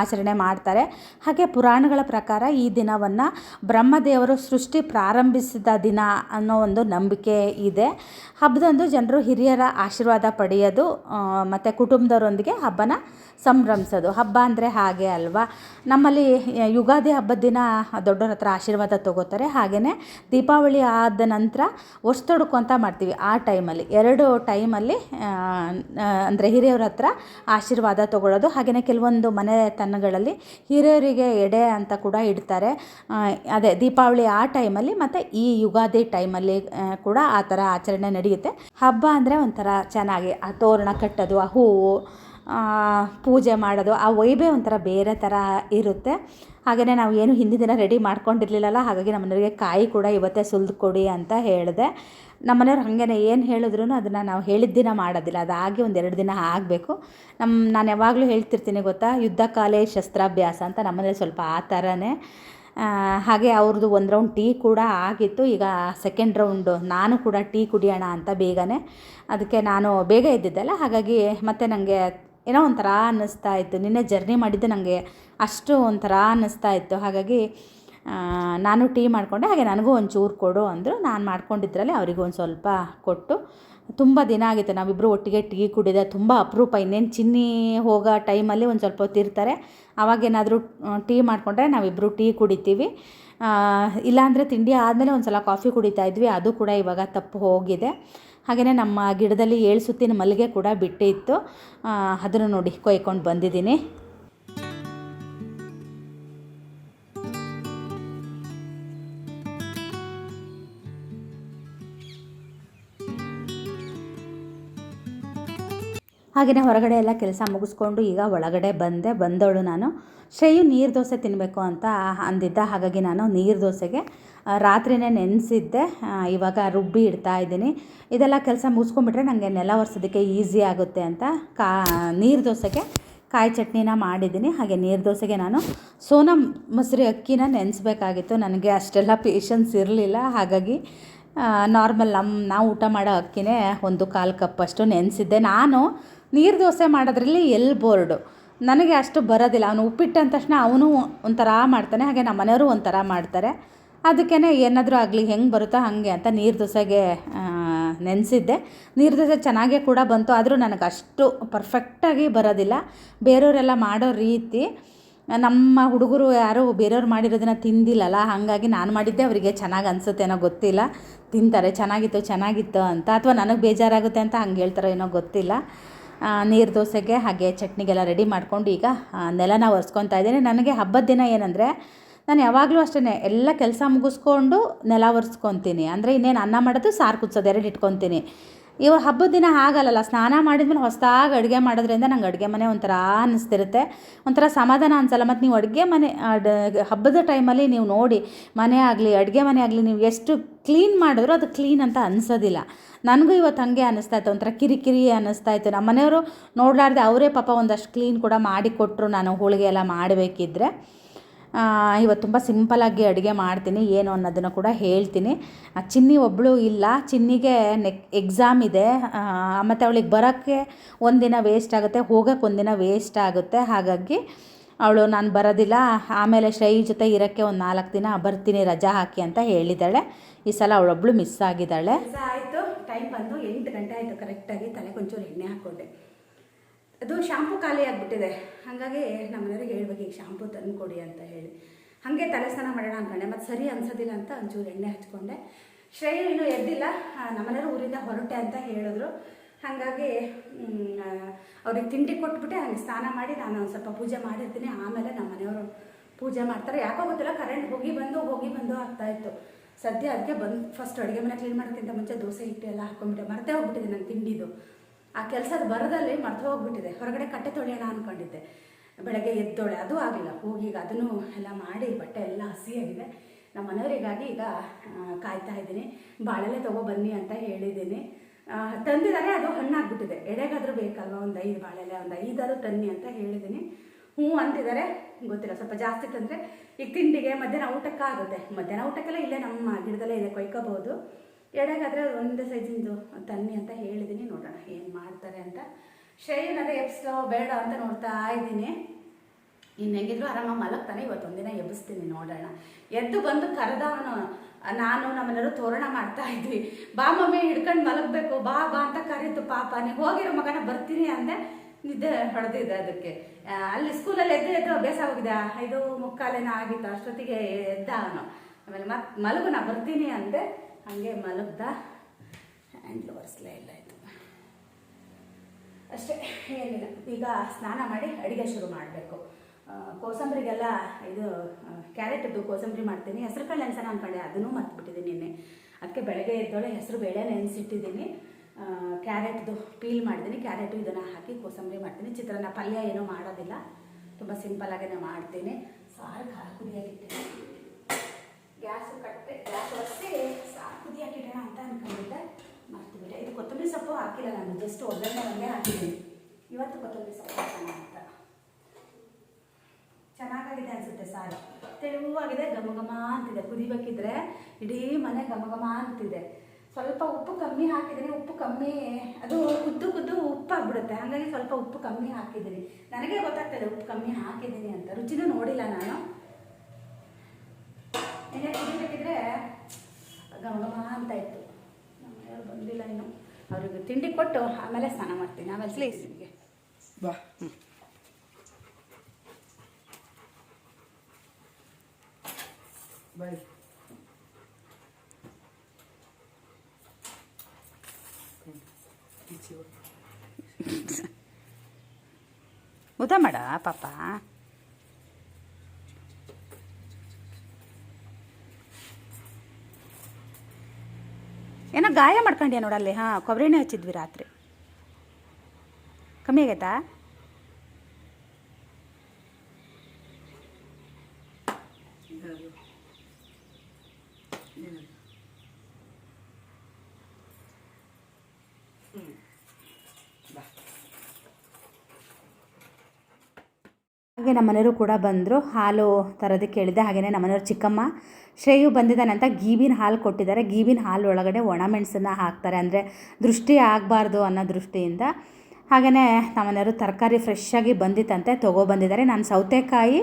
ಆಚರಣೆ ಮಾಡ್ತಾರೆ. ಹಾಗೆ ಪುರಾಣಗಳ ಪ್ರಕಾರ ಈ ದಿನವನ್ನು ಬ್ರಹ್ಮದೇವರು ಸೃಷ್ಟಿ ಪ್ರಾರಂಭಿಸಿದ ದಿನ ಅನ್ನೋ ಒಂದು ನಂಬಿಕೆ ಇದೆ. ಹಬ್ಬದಂದು ಜನರು ಹಿರಿಯರ ಆಶೀರ್ವಾದ ಪಡೆಯೋದು ಮತ್ತು ಕುಟುಂಬದವರೊಂದಿಗೆ ಹಬ್ಬನ ಸಂಭ್ರಮಿಸೋದು. ಹಬ್ಬ ಅಂದರೆ ಹಾಗೆ ಅಲ್ವಾ? ನಮ್ಮಲ್ಲಿ ಯುಗಾದಿ ಹಬ್ಬದ ದಿನ ದೊಡ್ಡವ್ರ ಹತ್ರ ಆಶೀರ್ವಾದ ತಗೋತಾರೆ. ಹಾಗೆಯೇ ದೀಪಾವಳಿ ಆದ ನಂತರ ವರ್ಷ ಅಂತ ಮಾಡ್ತೀವಿ. ಆ ಟೈಮಲ್ಲಿ, ಎರಡು ಟೈಮಲ್ಲಿ ಅಂದರೆ ಹಿರಿಯವ್ರ ಹತ್ರ ಆಶೀರ್ವಾದ ತಗೊಳ್ಳೋದು. ಹಾಗೆಯೇ ಕೆಲವೊಂದು ಮನೆತನಗಳಲ್ಲಿ ಹಿರಿಯರಿಗೆ ಎಡೆ ಅಂತ ಕೂಡ ಇಡ್ತಾರೆ. ಅದೇ ದೀಪಾವಳಿ ಆ ಟೈಮಲ್ಲಿ ಮತ್ತು ಈ ಯುಗಾದಿ ಟೈಮಲ್ಲಿ ಕೂಡ ಆ ಥರ ಆಚರಣೆ ನಡೆಯುತ್ತೆ. ಹಬ್ಬ ಅಂದರೆ ಒಂಥರ ಚೆನ್ನಾಗಿ ಆ ತೋರಣ ಕಟ್ಟೋದು, ಆ ಹೂವು ಪೂಜೆ ಮಾಡೋದು, ಆ ವೈಬೇ ಒಂಥರ ಬೇರೆ ಥರ ಇರುತ್ತೆ. ಹಾಗೆಯೇ ನಾವು ಏನು ಹಿಂದಿನ ದಿನ ರೆಡಿ ಮಾಡ್ಕೊಂಡಿರಲಿಲ್ಲಲ್ಲ, ಹಾಗಾಗಿ ನಮ್ಮನೆಯವರಿಗೆ ಕಾಯಿ ಕೂಡ ಇವತ್ತೇ ಸುಲಿದು ಕೊಡಿ ಅಂತ ಹೇಳಿದೆ. ನಮ್ಮನೆಯವ್ರು ಹಾಗೇನೆ ಏನು ಹೇಳಿದ್ರು ಅದನ್ನು ನಾವು ಹೇಳಿದ ದಿನ ಮಾಡೋದಿಲ್ಲ ಅದಾಗಿ ಒಂದೆರಡು ದಿನ ಆಗಬೇಕು. ನಮ್ಮ ನಾನು ಯಾವಾಗಲೂ ಹೇಳ್ತಿರ್ತೀನಿ ಗೊತ್ತಾ, ಯುದ್ಧ ಕಾಲೇ ಶಸ್ತ್ರಾಭ್ಯಾಸ ಅಂತ ನಮ್ಮನೇಲಿ ಸ್ವಲ್ಪ ಆ ಥರನೇ ಹಾಗೆ ಅವ್ರದ್ದು ಒಂದು ರೌಂಡ್ ಟೀ ಕೂಡ ಆಗಿತ್ತು, ಈಗ ಸೆಕೆಂಡ್ ರೌಂಡು ನಾನು ಕೂಡ ಟೀ ಕುಡಿಯೋಣ ಅಂತ ಬೇಗನೆ. ಅದಕ್ಕೆ ನಾನು ಬೇಗ ಇದ್ದಿದ್ದಲ್ಲ ಹಾಗಾಗಿ ಮತ್ತೆ ನನಗೆ ಏನೋ ಒಂಥರ ಅನ್ನಿಸ್ತಾ ಇತ್ತು. ನಿನ್ನೆ ಜರ್ನಿ ಮಾಡಿದ್ದು ನನಗೆ ಅಷ್ಟು ಒಂಥರ ಅನ್ನಿಸ್ತಾ ಇತ್ತು. ಹಾಗಾಗಿ ನಾನು ಟೀ ಮಾಡಿಕೊಂಡೆ. ಹಾಗೆ ನನಗೂ ಒಂಚೂರು ಕೊಡು ಅಂದರು. ನಾನು ಮಾಡ್ಕೊಂಡಿದ್ರಲ್ಲಿ ಅವರಿಗೂ ಒಂದು ಸ್ವಲ್ಪ ಕೊಟ್ಟು ತುಂಬ ದಿನ ಆಗಿತ್ತು. ನಾವಿಬ್ಬರು ಒಟ್ಟಿಗೆ ಟೀ ಕುಡಿದೆ. ತುಂಬ ಅಪರೂಪ. ಇನ್ನೇನು ಚಿನ್ನಿ ಹೋಗೋ ಟೈಮಲ್ಲಿ ಒಂದು ಸ್ವಲ್ಪ ಹೊತ್ತಿರ್ತಾರೆ ಅವಾಗೇನಾದರೂ ಟೀ ಮಾಡಿಕೊಂಡ್ರೆ ನಾವಿಬ್ಬರು ಟೀ ಕುಡಿತೀವಿ. ಇಲ್ಲಾಂದರೆ ತಿಂಡಿ ಆದಮೇಲೆ ಒಂದು ಸಲ ಕಾಫಿ ಕುಡಿತಾ ಇದ್ವಿ. ಅದು ಕೂಡ ಇವಾಗ ತಪ್ಪು ಹೋಗಿದೆ. ಹಾಗೆಯೇ ನಮ್ಮ ಗಿಡದಲ್ಲಿ ಏಳು ಸುತ್ತಿನ ಮಲ್ಲಿಗೆ ಕೂಡ ಬಿಟ್ಟಿತ್ತು ಇತ್ತು. ಅದನ್ನು ನೋಡಿ ಕೊಯ್ಕೊಂಡು ಬಂದಿದ್ದೀನಿ. ಹಾಗೆಯೇ ಹೊರಗಡೆ ಎಲ್ಲ ಕೆಲಸ ಮುಗಿಸ್ಕೊಂಡು ಈಗ ಒಳಗಡೆ ಬಂದೆ. ಬಂದವಳು ನಾನು. ಶ್ರೇಯು ನೀರು ದೋಸೆ ತಿನ್ನಬೇಕು ಅಂತ ಅಂದಿದ್ದ. ಹಾಗಾಗಿ ನಾನು ನೀರು ದೋಸೆಗೆ ರಾತ್ರಿನೇ ನೆನೆಸಿದ್ದೆ. ಇವಾಗ ರುಬ್ಬಿ ಇಡ್ತಾ ಇದ್ದೀನಿ. ಇದೆಲ್ಲ ಕೆಲಸ ಮುಗಿಸ್ಕೊಂಡ್ಬಿಟ್ರೆ ನನಗೆ ನೆಲ ಒರೆಸೋದಕ್ಕೆ ಈಸಿ ಆಗುತ್ತೆ ಅಂತ ಕಾ, ನೀರು ದೋಸೆಗೆ ಕಾಯಿ ಚಟ್ನಿನ ಮಾಡಿದ್ದೀನಿ. ಹಾಗೆ ನೀರು ದೋಸೆಗೆ ನಾನು ಸೋನಾ ಮೊಸರು ಅಕ್ಕಿನ ನೆನೆಸ್ಬೇಕಾಗಿತ್ತು. ನನಗೆ ಅಷ್ಟೆಲ್ಲ ಪೇಷನ್ಸ್ ಇರಲಿಲ್ಲ. ಹಾಗಾಗಿ ನಾರ್ಮಲ್ ನಮ್ಮ ನಾವು ಊಟ ಮಾಡೋ ಅಕ್ಕಿನೇ ಒಂದು ಕಾಲು ಕಪ್ಪಷ್ಟು ನೆನೆಸಿದ್ದೆ. ನಾನು ನೀರು ದೋಸೆ ಮಾಡೋದ್ರಲ್ಲಿ ಎಲ್ ಬೋರ್ಡು ನನಗೆ ಅಷ್ಟು ಬರೋದಿಲ್ಲ. ಅವನು ಉಪ್ಪಿಟ್ಟು ಅಂದ ತಕ್ಷಣ ಅವನು ಒಂಥರ ಮಾಡ್ತಾನೆ. ಹಾಗೆ ನಮ್ಮ ಮನೆಯವರು ಒಂಥರ ಮಾಡ್ತಾರೆ. ಅದಕ್ಕೇ ಏನಾದರೂ ಆಗಲಿ, ಹೆಂಗೆ ಬರುತ್ತೋ ಹಾಗೆ ಅಂತ ನೀರು ದೋಸೆಗೆ ನೆನೆಸಿದ್ದೆ. ನೀರು ದೋಸೆ ಚೆನ್ನಾಗೇ ಕೂಡ ಬಂತು, ಆದರೂ ನನಗೆ ಅಷ್ಟು ಪರ್ಫೆಕ್ಟಾಗಿ ಬರೋದಿಲ್ಲ. ಬೇರೆಯವರೆಲ್ಲ ಮಾಡೋ ರೀತಿ, ನಮ್ಮ ಹುಡುಗರು ಯಾರು ಬೇರೆಯವ್ರು ಮಾಡಿರೋದನ್ನ ತಿಂದಿಲ್ಲಲ್ಲ, ಹಾಗಾಗಿ ನಾನು ಮಾಡಿದ್ದೆ, ಅವರಿಗೆ ಚೆನ್ನಾಗಿ ಅನಿಸುತ್ತೇನೋ ಗೊತ್ತಿಲ್ಲ. ತಿಂತಾರೆ, ಚೆನ್ನಾಗಿತ್ತು ಚೆನ್ನಾಗಿತ್ತು ಅಂತ, ಅಥವಾ ನನಗೆ ಬೇಜಾರಾಗುತ್ತೆ ಅಂತ ಹಂಗೆ ಹೇಳ್ತಾರೋ ಏನೋ ಗೊತ್ತಿಲ್ಲ. ನೀರು ದೋಸೆಗೆ ಹಾಗೆ ಚಟ್ನಿಗೆಲ್ಲ ರೆಡಿ ಮಾಡ್ಕೊಂಡು ಈಗ ನೆಲನ ಒರೆಸ್ಕೊತಾ ಇದ್ದೇನೆ. ನನಗೆ ಹಬ್ಬದ ದಿನ ಏನಂದರೆ ನಾನು ಯಾವಾಗಲೂ ಅಷ್ಟೇ ಎಲ್ಲ ಕೆಲಸ ಮುಗಿಸ್ಕೊಂಡು ನೆಲ ಒರೆಸ್ಕೊತೀನಿ. ಅಂದರೆ ಇನ್ನೇನು ಅನ್ನ ಮಾಡೋದು, ಸಾರು ಕುದಿಸೋದು, ಎರಡು ಇಟ್ಕೊತೀನಿ. ಇವಾಗ ಹಬ್ಬದ ದಿನ ಆಗಲ್ಲಲ್ಲ ಸ್ನಾನ ಮಾಡಿದ್ಮೇಲೆ ಹೊಸದಾಗಿ ಅಡುಗೆ ಮಾಡೋದ್ರಿಂದ ನಂಗೆ ಅಡುಗೆ ಮನೆ ಒಂಥರ ಅನ್ನಿಸ್ತಿರುತ್ತೆ ಒಂಥರ ಸಮಾಧಾನ ಅನ್ಸಲ್ಲ. ಮತ್ತು ನೀವು ಅಡುಗೆ ಮನೆ ಹಬ್ಬದ ಟೈಮಲ್ಲಿ ನೀವು ನೋಡಿ, ಮನೆ ಆಗಲಿ, ಅಡುಗೆ ಮನೆ ಆಗಲಿ ನೀವು ಎಷ್ಟು ಕ್ಲೀನ್ ಮಾಡಿದ್ರು ಅದು ಕ್ಲೀನ್ ಅಂತ ಅನಿಸೋದಿಲ್ಲ. ನನಗೂ ಇವತ್ತು ಹಾಗೆ ಅನ್ನಿಸ್ತಾ ಇತ್ತು. ಒಂಥರ ಕಿರಿಕಿರಿ ಅನ್ನಿಸ್ತಾ ಇತ್ತು. ನಮ್ಮ ಮನೆಯವರು ನೋಡಲಾರ್ದೆ ಅವರೇ ಪಾಪ ಒಂದಷ್ಟು ಕ್ಲೀನ್ ಕೂಡ ಮಾಡಿ ಕೊಟ್ಟರು ನಾನು ಹೋಳಿಗೆ ಎಲ್ಲ ಮಾಡಬೇಕಿದ್ರೆ. ಇವತ್ತು ತುಂಬ ಸಿಂಪಲಾಗಿ ಅಡುಗೆ ಮಾಡ್ತೀನಿ. ಏನು ಅನ್ನೋದನ್ನು ಕೂಡ ಹೇಳ್ತೀನಿ. ಚಿನ್ನಿ ಒಬ್ಬಳು ಇಲ್ಲ. ಚಿನ್ನಿಗೆ ನೆಕ್ ಎಕ್ಸಾಮ್ ಇದೆ. ಮತ್ತು ಅವಳಿಗೆ ಬರೋಕ್ಕೆ ಒಂದಿನ ವೇಸ್ಟ್ ಆಗುತ್ತೆ. ಹೋಗೋಕ್ಕೆ ಒಂದಿನ ವೇಸ್ಟ್ ಆಗುತ್ತೆ. ಹಾಗಾಗಿ ಅವಳು ನಾನು ಬರೋದಿಲ್ಲ. ಆಮೇಲೆ ಶ್ರೈ ಜೊತೆ ಇರೋಕ್ಕೆ ಒಂದು ನಾಲ್ಕು ದಿನ ಬರ್ತೀನಿ, ರಜಾ ಹಾಕಿ ಅಂತ ಹೇಳಿದ್ದಾಳೆ ಈ ಸಲ ಅವಳೊಬ್ಳು ಮಿಸ್ ಆಗಿದ್ದಾಳೆ. ಆಯಿತು. ಟೈಮ್ ಬಂದು ಎಂಟು ಗಂಟೆ ಆಯಿತು. ಕರೆಕ್ಟಾಗಿ ತಲೆ ಒಂಚೂರು ಎಣ್ಣೆ ಹಾಕ್ಕೊಂಡೆ ಅದು ಶಾಂಪು ಖಾಲಿ ಆಗಿಬಿಟ್ಟಿದೆ. ಹಾಗಾಗಿ ನಮ್ಮ ಮನೆಯವ್ರಿಗೆ ಹೇಳ್ಬೇಕು ಈಗ ಶಾಂಪು ತಂದು ಕೊಡಿ ಅಂತ ಹೇಳಿ. ಹಾಗೆ ತಲೆ ಸ್ನಾನ ಮಾಡೋಣ ಅಂದ್ಕೊಂಡೆ ಮತ್ತು ಸರಿ ಅನ್ಸೋದಿಲ್ಲ ಅಂತ ಒಂಚೂರು ಎಣ್ಣೆ ಹಚ್ಕೊಂಡೆ. ಶ್ರೇಯ ಇನ್ನೂ ಎದ್ದಿಲ್ಲ ಆ, ನಮ್ಮ ಮನೆಯವರು ಊರಿಂದ ಹೊರಟೆ ಅಂತ ಹೇಳಿದ್ರು. ಹಾಗಾಗಿ ಅವ್ರಿಗೆ ತಿಂಡಿ ಕೊಟ್ಬಿಟ್ಟೆ ಹಂಗೆ ಸ್ನಾನ ಮಾಡಿ ನಾನು ಒಂದು ಸ್ವಲ್ಪ ಪೂಜೆ ಮಾಡಿರ್ತೀನಿ. ಆಮೇಲೆ ನಮ್ಮ ಮನೆಯವರು ಪೂಜೆ ಮಾಡ್ತಾರೆ. ಯಾಕೋ ಗೊತ್ತಿಲ್ಲ ಕರೆಂಟ್ ಹೋಗಿ ಬಂದು ಹೋಗಿ ಬಂದು ಆಗ್ತಾ ಇತ್ತು. ಸದ್ಯ ಅದಕ್ಕೆ ಬಂದು ಫಸ್ಟ್ ಅಡುಗೆ ಮನೆ ಕ್ಲೀನ್ ಮಾಡೋಕ್ಕಿಂತ ಮುಂಚೆ ದೋಸೆ ಹಿಟ್ಟು ಎಲ್ಲ ಹಾಕೊಂಡ್ಬಿಟ್ಟೆ. ಮರ್ತೇ ಹೋಗ್ಬಿಟ್ಟಿದೆ ನನ್ನ ತಿಂಡಿದು. ಆ ಕೆಲಸದ ಬರದಲ್ಲಿ ಮರ್ತು ಹೋಗ್ಬಿಟ್ಟಿದೆ. ಹೊರಗಡೆ ಕಟ್ಟೆ ತೊಳೆಯೋಣ ಅಂದ್ಕೊಂಡಿದ್ದೆ ಬೆಳಗ್ಗೆ ಎದ್ದೋಳೆ. ಅದು ಆಗಿಲ್ಲ ಹೋಗಿ ಈಗ ಅದನ್ನು ಎಲ್ಲ ಮಾಡಿ ಬಟ್ಟೆ ಎಲ್ಲ ಹಸಿಯಾಗಿದೆ. ನಮ್ಮ ಮನೆಯವರಿಗಾಗಿ ಈಗ ಕಾಯ್ತಾ ಇದ್ದೀನಿ. ಬಾಳೆಲೆ ತಗೋ ಬನ್ನಿ ಅಂತ ಹೇಳಿದ್ದೀನಿ. ತಂದಿದ್ದಾರೆ. ಅದು ಹಣ್ಣಾಗ್ಬಿಟ್ಟಿದೆ. ಎಡೆಗಾದರೂ ಬೇಕಲ್ವ? ಒಂದು ಐದು ಬಾಳೆಲೆ, ಒಂದು ಐದಾದರೂ ತನ್ನಿ ಅಂತ ಹೇಳಿದ್ದೀನಿ. ಹ್ಞೂ ಅಂತಿದ್ದಾರೆ. ಗೊತ್ತಿಲ್ಲ. ಸ್ವಲ್ಪ ಜಾಸ್ತಿ ತಂದರೆ ಈಗ ತಿಂಡಿಗೆ ಮಧ್ಯಾಹ್ನ ಊಟಕ್ಕಾಗುತ್ತೆ. ಮಧ್ಯಾಹ್ನ ಊಟಕ್ಕೆಲ್ಲ ಇಲ್ಲೇ ನಮ್ಮ ಗಿಡದಲ್ಲೇ ಇದೆ. ಕೊಯ್ಕೋಬೋದು. ಎಡೆಗಾದರೆ ಒಂದೇ ಸೈಜಿಂದು ತನ್ನಿ ಅಂತ ಹೇಳಿದ್ದೀನಿ ನೋಡೋಣ ಏನು ಮಾಡ್ತಾರೆ ಅಂತ. ಶ್ರೇಯನ್ ಅದೇ ಎಬ್ಸ್ಲೋ ಬೇಡ ಅಂತ ನೋಡ್ತಾ ಇದ್ದೀನಿ. ಇನ್ನು ಹೆಂಗಿದ್ರು ಆರಾಮಾಗಿ ಮಲಗ್ತಾನೆ. ಇವತ್ತೊಂದಿನ ಎಬ್ಬಿಸ್ತೀನಿ ನೋಡೋಣ. ಎದ್ದು ಬಂದು ಕರೆದ ಅವನು. ನಾನು ನಮ್ಮನೆಯವರು ತೋರಣ ಮಾಡ್ತಾ ಇದ್ವಿ. ಬಾ ಮಮ್ಮಿ, ಹಿಡ್ಕೊಂಡು ಮಲಗಬೇಕು. ಬಾ ಬಾ ಅಂತ ಕರೀತು ಪಾಪ. ನೀವು ಹೋಗಿರೋ ಮಗನ ಬರ್ತೀನಿ ಅಂದೆ ನಿದ್ದೆ ಹೊಡೆದಿದ್ದೆ ಅದಕ್ಕೆ. ಅಲ್ಲಿ ಸ್ಕೂಲಲ್ಲಿ ಎದ್ದು ಎದ್ದು ಅಭ್ಯಾಸ ಹೋಗಿದೆ ಐದು ಮುಕ್ಕಾಲೇನ ಆಗಿತ್ತು. ಅಷ್ಟೊತ್ತಿಗೆ ಎದ್ದ ಅವನು. ಆಮೇಲೆ ಮತ್ತೆ ಮಲಗು, ನಾ ಬರ್ತೀನಿ ಅಂದೆ. ಹಂಗೆ ಮಲಗ್ದ. ಹ್ಯಾಂಡ್ಲ್ ಒರೆಸ್ಲೇ ಇಲ್ಲ ಇದು. ಅಷ್ಟೇ, ಏನಿಲ್ಲ. ಈಗ ಸ್ನಾನ ಮಾಡಿ ಅಡುಗೆ ಶುರು ಮಾಡಬೇಕು. ಕೋಸಂಬರಿಗೆಲ್ಲ ಇದು ಕ್ಯಾರೆಟದ್ದು ಕೋಸಂಬರಿ ಮಾಡ್ತೀನಿ. ಹೆಸರು ಕಾಳು ನೆನೆಸೋಣ ಅಂದ್ಕೊಂಡೆ ಅದನ್ನು ಮರ್ತ್ಬಿಟ್ಟಿದ್ದೀನಿ ನಿನ್ನೆ. ಅದಕ್ಕೆ ಬೆಳಗ್ಗೆ ಎದ್ದೋಳೆ ಹೆಸರು ಬೇಳೆ ನೆನೆಸಿಟ್ಟಿದ್ದೀನಿ. ಕ್ಯಾರೆಟ್ದು ಪೀಲ್ ಮಾಡಿದ್ದೀನಿ ಕ್ಯಾರೆಟು ಇದನ್ನು ಹಾಕಿ ಕೋಸಂಬರಿ ಮಾಡ್ತೀನಿ. ಚಿತ್ರಾನ್ನ ಪಲ್ಯ ಏನೂ ಮಾಡೋದಿಲ್ಲ. ತುಂಬ ಸಿಂಪಲ್ಲಾಗೇ ಮಾಡ್ತೀನಿ. ಸಾರು ಖಾರ ಕುದಿಯಾಗಿಟ್ಟಿದ್ದೀನಿ ಗ್ಯಾಸು ಕಟ್ಟೆ, ಗ್ಯಾಸ್ ಒರೆಸಿ ಸಾರು ಕುದಿಯಾಕಿಡೋಣ ಅಂತ ಅಂದ್ಕೊಂಡಿದ್ದೆ ಮಾಡ್ತೀವಿ ಇದು ಕೊತ್ತಂಬರಿ ಸೊಪ್ಪು ಹಾಕಿಲ್ಲ ನಾನು ಜಸ್ಟ್ ಒಗ್ಗರಣೆ ಒಂದೇ ಹಾಕಿದ್ದೀನಿ. ಇವತ್ತು ಕೊತ್ತಂಬರಿ ಸೊಪ್ಪು ಹಾಕೋಣ ಅಂತ ಚೆನ್ನಾಗಾಗಿದೆ ಅನಿಸುತ್ತೆ ಸಾರು. ತೆಳುವಾಗಿದೆ, ಘಮ ಘಮ ಅಂತಿದೆ. ಕುದಿಬೇಕಿದ್ರೆ ಇಡೀ ಮನೆ ಘಮ ಘಮ ಅಂತಿದೆ. ಸ್ವಲ್ಪ ಉಪ್ಪು ಕಮ್ಮಿ ಹಾಕಿದ್ದೀನಿ. ಉಪ್ಪು ಕಮ್ಮಿ, ಅದು ಕುದ್ದು ಕುದ್ದು ಉಪ್ಪು ಆಗ್ಬಿಡುತ್ತೆ ಹಾಗಾಗಿ ಸ್ವಲ್ಪ ಉಪ್ಪು ಕಮ್ಮಿ ಹಾಕಿದ್ದೀನಿ. ನನಗೆ ಗೊತ್ತಾಗ್ತದೆ ಉಪ್ಪು ಕಮ್ಮಿ ಹಾಕಿದ್ದೀನಿ ಅಂತ. ರುಚಿನೂ ನೋಡಿಲ್ಲ ನಾನು. ಏನೇ ಕುದಿಬೇಕಿದ್ರೆ ಘಮ ಘಮ ಅಂತ ಇತ್ತು. ನಮ್ಮ ಮನೆಯವ್ರು ಬಂದಿಲ್ಲ ಇನ್ನು. ಅವ್ರಿಗೆ ತಿಂಡಿ ಕೊಟ್ಟು ಆಮೇಲೆ ಸ್ನಾನ ಮಾಡ್ತೀನಿ. ಆಮೇಲೆ ಸ್ಲೀಸ್ಗೆ ಬಾ. ಬಾಯ್. ಈಚೆ ಹೋಗು. ಊಟ ಮಾಡ ಪಾಪ. ಏನೋ ಗಾಯ ಮಾಡ್ಕೊಂಡ್ಯಾ ನೋಡಲ್ಲಿ ಹಾಂ ಕೊಬ್ಬರಿ ಎಣ್ಣೆ ಹಚ್ಚಿದ್ವಿ ರಾತ್ರಿ. ಕಮ್ಮಿ ಆಗೈತಾ? ಏನು? ಹ್ಮ್. ಬಾ ಹಾಗೆ ನಮ್ಮ ಮನೆಯವರು ಕೂಡ ಬಂದರು. ಹಾಲು ತರೋದಕ್ಕೆ ಕೇಳಿದೆ. ಹಾಗೆಯೇ ನಮ್ಮ ಚಿಕ್ಕಮ್ಮ. ಶ್ರೇಯು ಅಂತ ಗೀಬಿನ ಹಾಲು ಕೊಟ್ಟಿದ್ದಾರೆ. ಗೀಬಿನ ಹಾಲು ಒಳಗಡೆ ಒಣ ಮೆಣಸನ್ನು ಹಾಕ್ತಾರೆ. ಅಂದರೆ ದೃಷ್ಟಿ ಆಗಬಾರ್ದು ಅನ್ನೋ ದೃಷ್ಟಿಯಿಂದ. ಹಾಗೆಯೇ ನಮ್ಮ ಮನೆಯವರು ತರಕಾರಿ ಫ್ರೆಶ್ಶಾಗಿ ಬಂದಿತ್ತಂತೆ ತೊಗೊಬಂದಿದ್ದಾರೆ ನಾನು ಸೌತೆಕಾಯಿ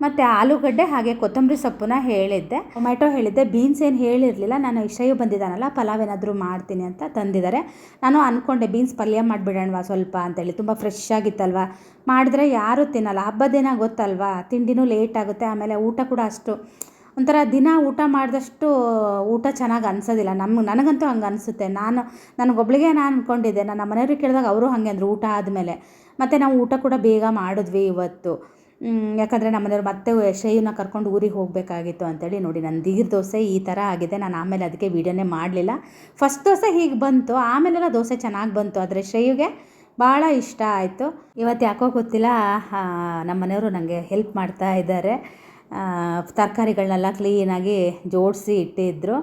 ಮತ್ತು ಆಲೂಗಡ್ಡೆ ಹಾಗೆ ಕೊತ್ತಂಬರಿ ಸೊಪ್ಪನ್ನ ಹೇಳಿದ್ದೆ. ಟೊಮ್ಯಾಟೊ ಹೇಳಿದ್ದೆ. ಬೀನ್ಸ್ ಏನು ಹೇಳಿರಲಿಲ್ಲ. ನಾನು ಇಷ್ಟಯು ಬಂದಿದ್ದಾನಲ್ಲ, ಪಲಾವ್ ಏನಾದರೂ ಮಾಡ್ತೀನಿ ಅಂತ ತಂದಿದ್ದಾರೆ. ನಾನು ಅಂದ್ಕೊಂಡೆ ಬೀನ್ಸ್ ಪಲ್ಯ ಮಾಡಿಬಿಡೋಣವಾ ಸ್ವಲ್ಪ ಅಂತೇಳಿ. ತುಂಬ ಫ್ರೆಶ್ ಆಗಿತ್ತಲ್ವ? ಮಾಡಿದ್ರೆ ಯಾರೂ ತಿನ್ನಲ್ಲ. ಹಬ್ಬದ ದಿನ ಗೊತ್ತಲ್ವಾ? ತಿಂಡಿನೂ ಲೇಟ್ ಆಗುತ್ತೆ, ಆಮೇಲೆ ಊಟ ಕೂಡ ಅಷ್ಟು. ಒಂಥರ ದಿನ ಊಟ ಮಾಡಿದಷ್ಟು ಊಟ ಚೆನ್ನಾಗಿ ಅನ್ಸೋದಿಲ್ಲ. ನಮ್ಗೆ ನನಗಂತೂ ಹಂಗೆ ಅನಿಸುತ್ತೆ. ನಾನು, ನನಗೊಬ್ಳಿಗೆ ನಾನು ಅಂದ್ಕೊಂಡಿದ್ದೆ ನನ್ನ ಮನೆಯವ್ರಿಗೆ ಕೇಳಿದಾಗ ಅವರು ಹಾಗೆ ಅಂದರು, ಊಟ ಆದಮೇಲೆ. ಮತ್ತು ನಾವು ಊಟ ಕೂಡ ಬೇಗ ಮಾಡಿದ್ವಿ ಇವತ್ತು. ಯಾಕಂದರೆ ನಮ್ಮ ಮನೆಯವ್ರು ಮತ್ತೆ ಶ್ರೇಯನ್ನ ಕರ್ಕೊಂಡು ಊರಿಗೆ ಹೋಗಬೇಕಾಗಿತ್ತು ಅಂತೇಳಿ ನೋಡಿ ನನ್ನ ದೀರ್ ದೋಸೆ ಈ ಥರ ಆಗಿದೆ, ನಾನು ಆಮೇಲೆ ಅದಕ್ಕೆ ವೀಡಿಯೋನೇ ಮಾಡಲಿಲ್ಲ. ಫಸ್ಟ್ ದೋಸೆ ಹೀಗೆ ಬಂತು, ಆಮೇಲೆಲ್ಲ ದೋಸೆ ಚೆನ್ನಾಗಿ ಬಂತು, ಆದರೆ ಶ್ರೇಯುಗೆ ಭಾಳ ಇಷ್ಟ ಆಯಿತು. ಇವತ್ತು ಯಾಕೋ ಗೊತ್ತಿಲ್ಲ ನಮ್ಮ ಮನೆಯವರು ನನಗೆ ಹೆಲ್ಪ್ ಮಾಡ್ತಾ ಇದ್ದಾರೆ ತರಕಾರಿಗಳನ್ನೆಲ್ಲ ಕ್ಲೀನಾಗಿ ಜೋಡಿಸಿ ಇಟ್ಟಿದ್ದರು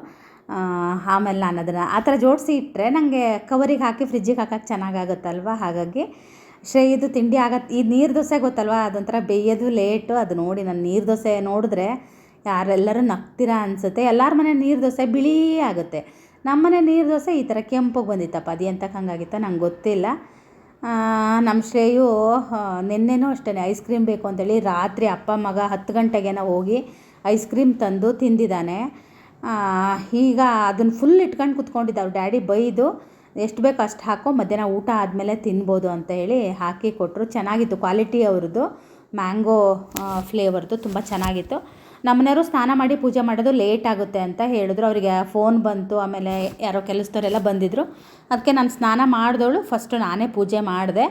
ಆಮೇಲೆ ನಾನು ಅದನ್ನು ಆ ಥರ ಜೋಡಿಸಿ ಇಟ್ಟರೆ ನನಗೆ ಕವರಿಗೆ ಹಾಕಿ ಫ್ರಿಜ್ಜಿಗೆ ಹಾಕೋಕ್ಕೆ ಚೆನ್ನಾಗಾಗುತ್ತಲ್ವ ಹಾಗಾಗಿ ಶ್ರೇಯದು ತಿಂಡಿ ಆಗತ್ತೆ ಈ ನೀರು ದೋಸೆ ಗೊತ್ತಲ್ವಾ? ಅದೊಂಥರ ಬೇಯೋದು ಲೇಟು, ಅದು ನೋಡಿ ನಾನು ನೀರು ದೋಸೆ ನೋಡಿದ್ರೆ ಯಾರೆಲ್ಲರೂ ನಗ್ತೀರಾ ಅನಿಸುತ್ತೆ. ಎಲ್ಲರ ಮನೆ ನೀರು ದೋಸೆ ಬಿಳಿ ಆಗುತ್ತೆ. ನಮ್ಮ ಮನೆ ನೀರು ದೋಸೆ ಈ ಥರ ಕೆಂಪಗೆ ಬಂದಿತ್ತಪ್ಪ, ಅದು ಎಂತಕ್ಕೆ ಹಂಗಾಗಿತ್ತ ನಂಗೆ ಗೊತ್ತಿಲ್ಲ. ನಮ್ಮ ಶ್ರೇಯು ನಿನ್ನೆನೂ ಅಷ್ಟೇ ಐಸ್ ಕ್ರೀಮ್ ಬೇಕು ಅಂತೇಳಿ ರಾತ್ರಿ ಅಪ್ಪ, ಮಗ ಹತ್ತು ಗಂಟೆಗೇನೋ ಹೋಗಿ ಐಸ್ ಕ್ರೀಮ್ ತಂದು ತಿಂದಿದ್ದಾನೆ. ಈಗ ಅದನ್ನು ಫುಲ್ ಇಟ್ಕೊಂಡು ಕುತ್ಕೊಂಡಿದ್ದ ಅವ್ರ ಡ್ಯಾಡಿ ಬೈದು ಎಷ್ಟು ಬೇಕು ಅಷ್ಟು ಹಾಕೋ, ಮಧ್ಯಾಹ್ನ ಊಟ ಆದಮೇಲೆ ತಿನ್ಬೋದು ಅಂತ ಹೇಳಿ ಹಾಕಿ ಕೊಟ್ಟರು ಚೆನ್ನಾಗಿತ್ತು ಕ್ವಾಲಿಟಿ ಅವ್ರದ್ದು. ಮ್ಯಾಂಗೋ ಫ್ಲೇವರ್ದು ತುಂಬ ಚೆನ್ನಾಗಿತ್ತು. ನಮ್ಮನೆಯವರು ಸ್ನಾನ ಮಾಡಿ ಪೂಜೆ ಮಾಡೋದು ಲೇಟ್ ಆಗುತ್ತೆ ಅಂತ ಹೇಳಿದ್ರು. ಅವರಿಗೆ ಫೋನ್ ಬಂತು, ಆಮೇಲೆ ಯಾರೋ ಕೆಲಸದವರೆಲ್ಲ ಬಂದಿದ್ದರು ಅದಕ್ಕೆ ನಾನು ಸ್ನಾನ ಮಾಡಿದವಳು ಫಸ್ಟು ನಾನೇ ಪೂಜೆ ಮಾಡಿದೆ.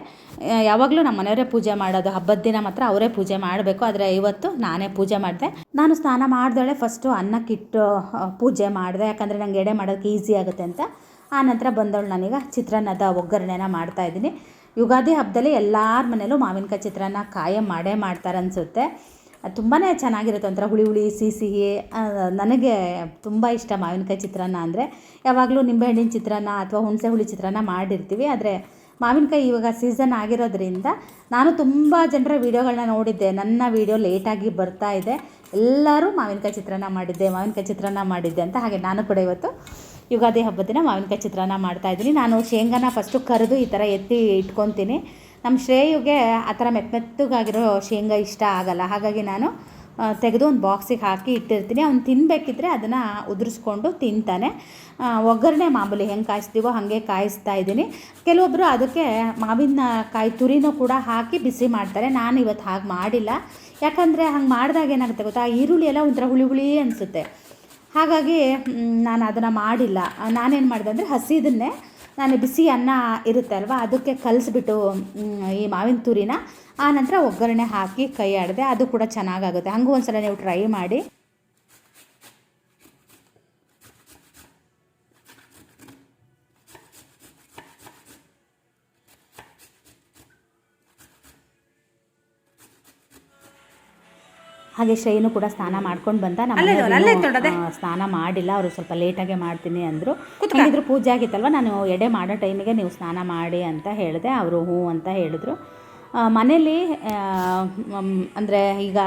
ಯಾವಾಗಲೂ ನಮ್ಮ ಮನೆಯವರೇ ಪೂಜೆ ಮಾಡೋದು. ಹಬ್ಬದ ದಿನ ಮಾತ್ರ ಅವರೇ ಪೂಜೆ ಮಾಡಬೇಕು. ಆದರೆ ಇವತ್ತು ನಾನೇ ಪೂಜೆ ಮಾಡಿದೆ. ನಾನು ಸ್ನಾನ ಮಾಡಿದವಳೆ ಫಸ್ಟು ಅನ್ನಕ್ಕಿಟ್ಟು ಪೂಜೆ ಮಾಡಿದೆ. ಯಾಕಂದರೆ ನಂಗೆ ಎಡೆ ಮಾಡೋಕ್ಕೆ ಈಸಿ ಆಗುತ್ತೆ ಅಂತ. ಆ ನಂತರ ಬಂದವಳು ನಾನೀಗ ಚಿತ್ರಾನ್ನದ ಒಗ್ಗರಣೆನ ಮಾಡ್ತಾಯಿದ್ದೀನಿ ಯುಗಾದಿ ಹಬ್ಬದಲ್ಲಿ ಎಲ್ಲರ ಮನೇಲೂ ಮಾವಿನಕಾಯಿ ಚಿತ್ರಾನ್ನ ಕಾಯಂ ಮಾಡೇ ಮಾಡ್ತಾರೆ ಅನಿಸುತ್ತೆ ತುಂಬಾ ಚೆನ್ನಾಗಿರುತ್ತೆ ಒಂಥರ ಹುಳಿ ಹುಳಿ, ಸಿಹಿ ಸಿಹಿ ನನಗೆ ತುಂಬ ಇಷ್ಟ ಮಾವಿನಕಾಯಿ ಚಿತ್ರಾನ್ನ ಅಂದರೆ. ಯಾವಾಗಲೂ ನಿಂಬೆಹಣ್ಣಿನ ಚಿತ್ರಾನ್ನ ಅಥವಾ ಹುಣಸೆ ಹುಳಿ ಚಿತ್ರಾನ್ನ ಮಾಡಿರ್ತೀವಿ. ಆದರೆ ಮಾವಿನಕಾಯಿ ಇವಾಗ ಸೀಸನ್ ಆಗಿರೋದ್ರಿಂದ ನಾನು ತುಂಬ ಜನರ ವೀಡಿಯೋಗಳನ್ನ ನೋಡಿದ್ದೆ. ನನ್ನ ವೀಡಿಯೋ ಲೇಟಾಗಿ ಬರ್ತಾ ಇದೆ. ಎಲ್ಲರೂ ಮಾವಿನಕಾಯಿ ಚಿತ್ರಾನ್ನ ಮಾಡಿದ್ದೆ, ಮಾವಿನಕಾಯಿ ಚಿತ್ರಾನ್ನ ಮಾಡಿದ್ದೆ ಅಂತ ಹಾಗೆ ನಾನು ಕೂಡ ಇವತ್ತು ಯುಗಾದಿ ಹಬ್ಬದ ದಿನ ಮಾವಿನಕಾಯಿ ಚಿತ್ರಾನ್ನ ಮಾಡ್ತಾಯಿದ್ದೀನಿ ನಾನು ಶೇಂಗಾನ ಫಸ್ಟು ಕರೆದು ಈ ಥರ ಎತ್ತಿ ಇಟ್ಕೊತೀನಿ. ನಮ್ಮ ಶ್ರೇಯುಗೆ ಆ ಥರ ಮೆತ್ತ ಮೆತ್ತಗಾಗಿರೋ ಶೇಂಗಾ ಇಷ್ಟ ಆಗಲ್ಲ. ಹಾಗಾಗಿ ನಾನು ತೆಗೆದು ಒಂದು ಬಾಕ್ಸಿಗೆ ಹಾಕಿ ಇಟ್ಟಿರ್ತೀನಿ. ಅವ್ನು ತಿನ್ನಬೇಕಿದ್ರೆ ಅದನ್ನು ಉದುರಿಸ್ಕೊಂಡು ತಿಂತಾನೆ. ಒಗ್ಗರಣೆ ಮಾಮೂಲಿ ಹೆಂಗೆ ಕಾಯಿಸ್ತೀವೋ ಹಾಗೆ ಕಾಯಿಸ್ತಾ ಇದ್ದೀನಿ. ಕೆಲವೊಬ್ಬರು ಅದಕ್ಕೆ ಮಾವಿನ ಕಾಯಿ ತುರಿನೂ ಕೂಡ ಹಾಕಿ ಬಿಸಿ ಮಾಡ್ತಾರೆ. ನಾನು ಇವತ್ತು ಹಾಗೆ ಮಾಡಿಲ್ಲ. ಯಾಕಂದರೆ ಹಂಗೆ ಮಾಡಿದಾಗ ಏನಾಗುತ್ತೆ ಗೊತ್ತಾ? ಈರುಳ್ಳಿ ಎಲ್ಲ ಒಂಥರ ಹುಳಿ ಹುಳಿ ಅನಿಸುತ್ತೆ. ಹಾಗಾಗಿ ನಾನು ಅದನ್ನು ಮಾಡಿಲ್ಲ. ನಾನೇನು ಮಾಡಿದೆ ಅಂದರೆ ಹಸಿದನ್ನೇ ನಾನು ಬಿಸಿ ಅನ್ನ ಇರುತ್ತೆ ಅಲ್ವಾ, ಅದಕ್ಕೆ ಕಲಿಸ್ಬಿಟ್ಟು ಈ ಮಾವಿನ ತುರಿನ ಆ ನಂತರ ಒಗ್ಗರಣೆ ಹಾಕಿ ಕೈ ಆಡಿದೆ ಅದು ಕೂಡ ಚೆನ್ನಾಗಾಗುತ್ತೆ. ಹಂಗೂ ಒಂದ್ಸಲ ನೀವು ಟ್ರೈ ಮಾಡಿ. ಹಾಗೆ ಶ್ರೇಯನು ಕೂಡ ಸ್ನಾನ ಮಾಡ್ಕೊಂಡು ಬಂದ. ನಮ್ಮ ಸ್ನಾನ ಮಾಡಿಲ್ಲ ಅವರು ಸ್ವಲ್ಪ ಲೇಟಾಗೆ ಮಾಡ್ತೀನಿ ಅಂದರು. ಹೇಳಿದ್ರು ಪೂಜೆ ಆಗಿತ್ತಲ್ವ? ನಾನು ಎಡೆ ಮಾಡೋ ಟೈಮಿಗೆ ನೀವು ಸ್ನಾನ ಮಾಡಿ ಅಂತ ಹೇಳಿದೆ ಅವರು ಹ್ಞೂ ಅಂತ ಹೇಳಿದ್ರು. ಮನೇಲಿ ಅಂದರೆ ಈಗ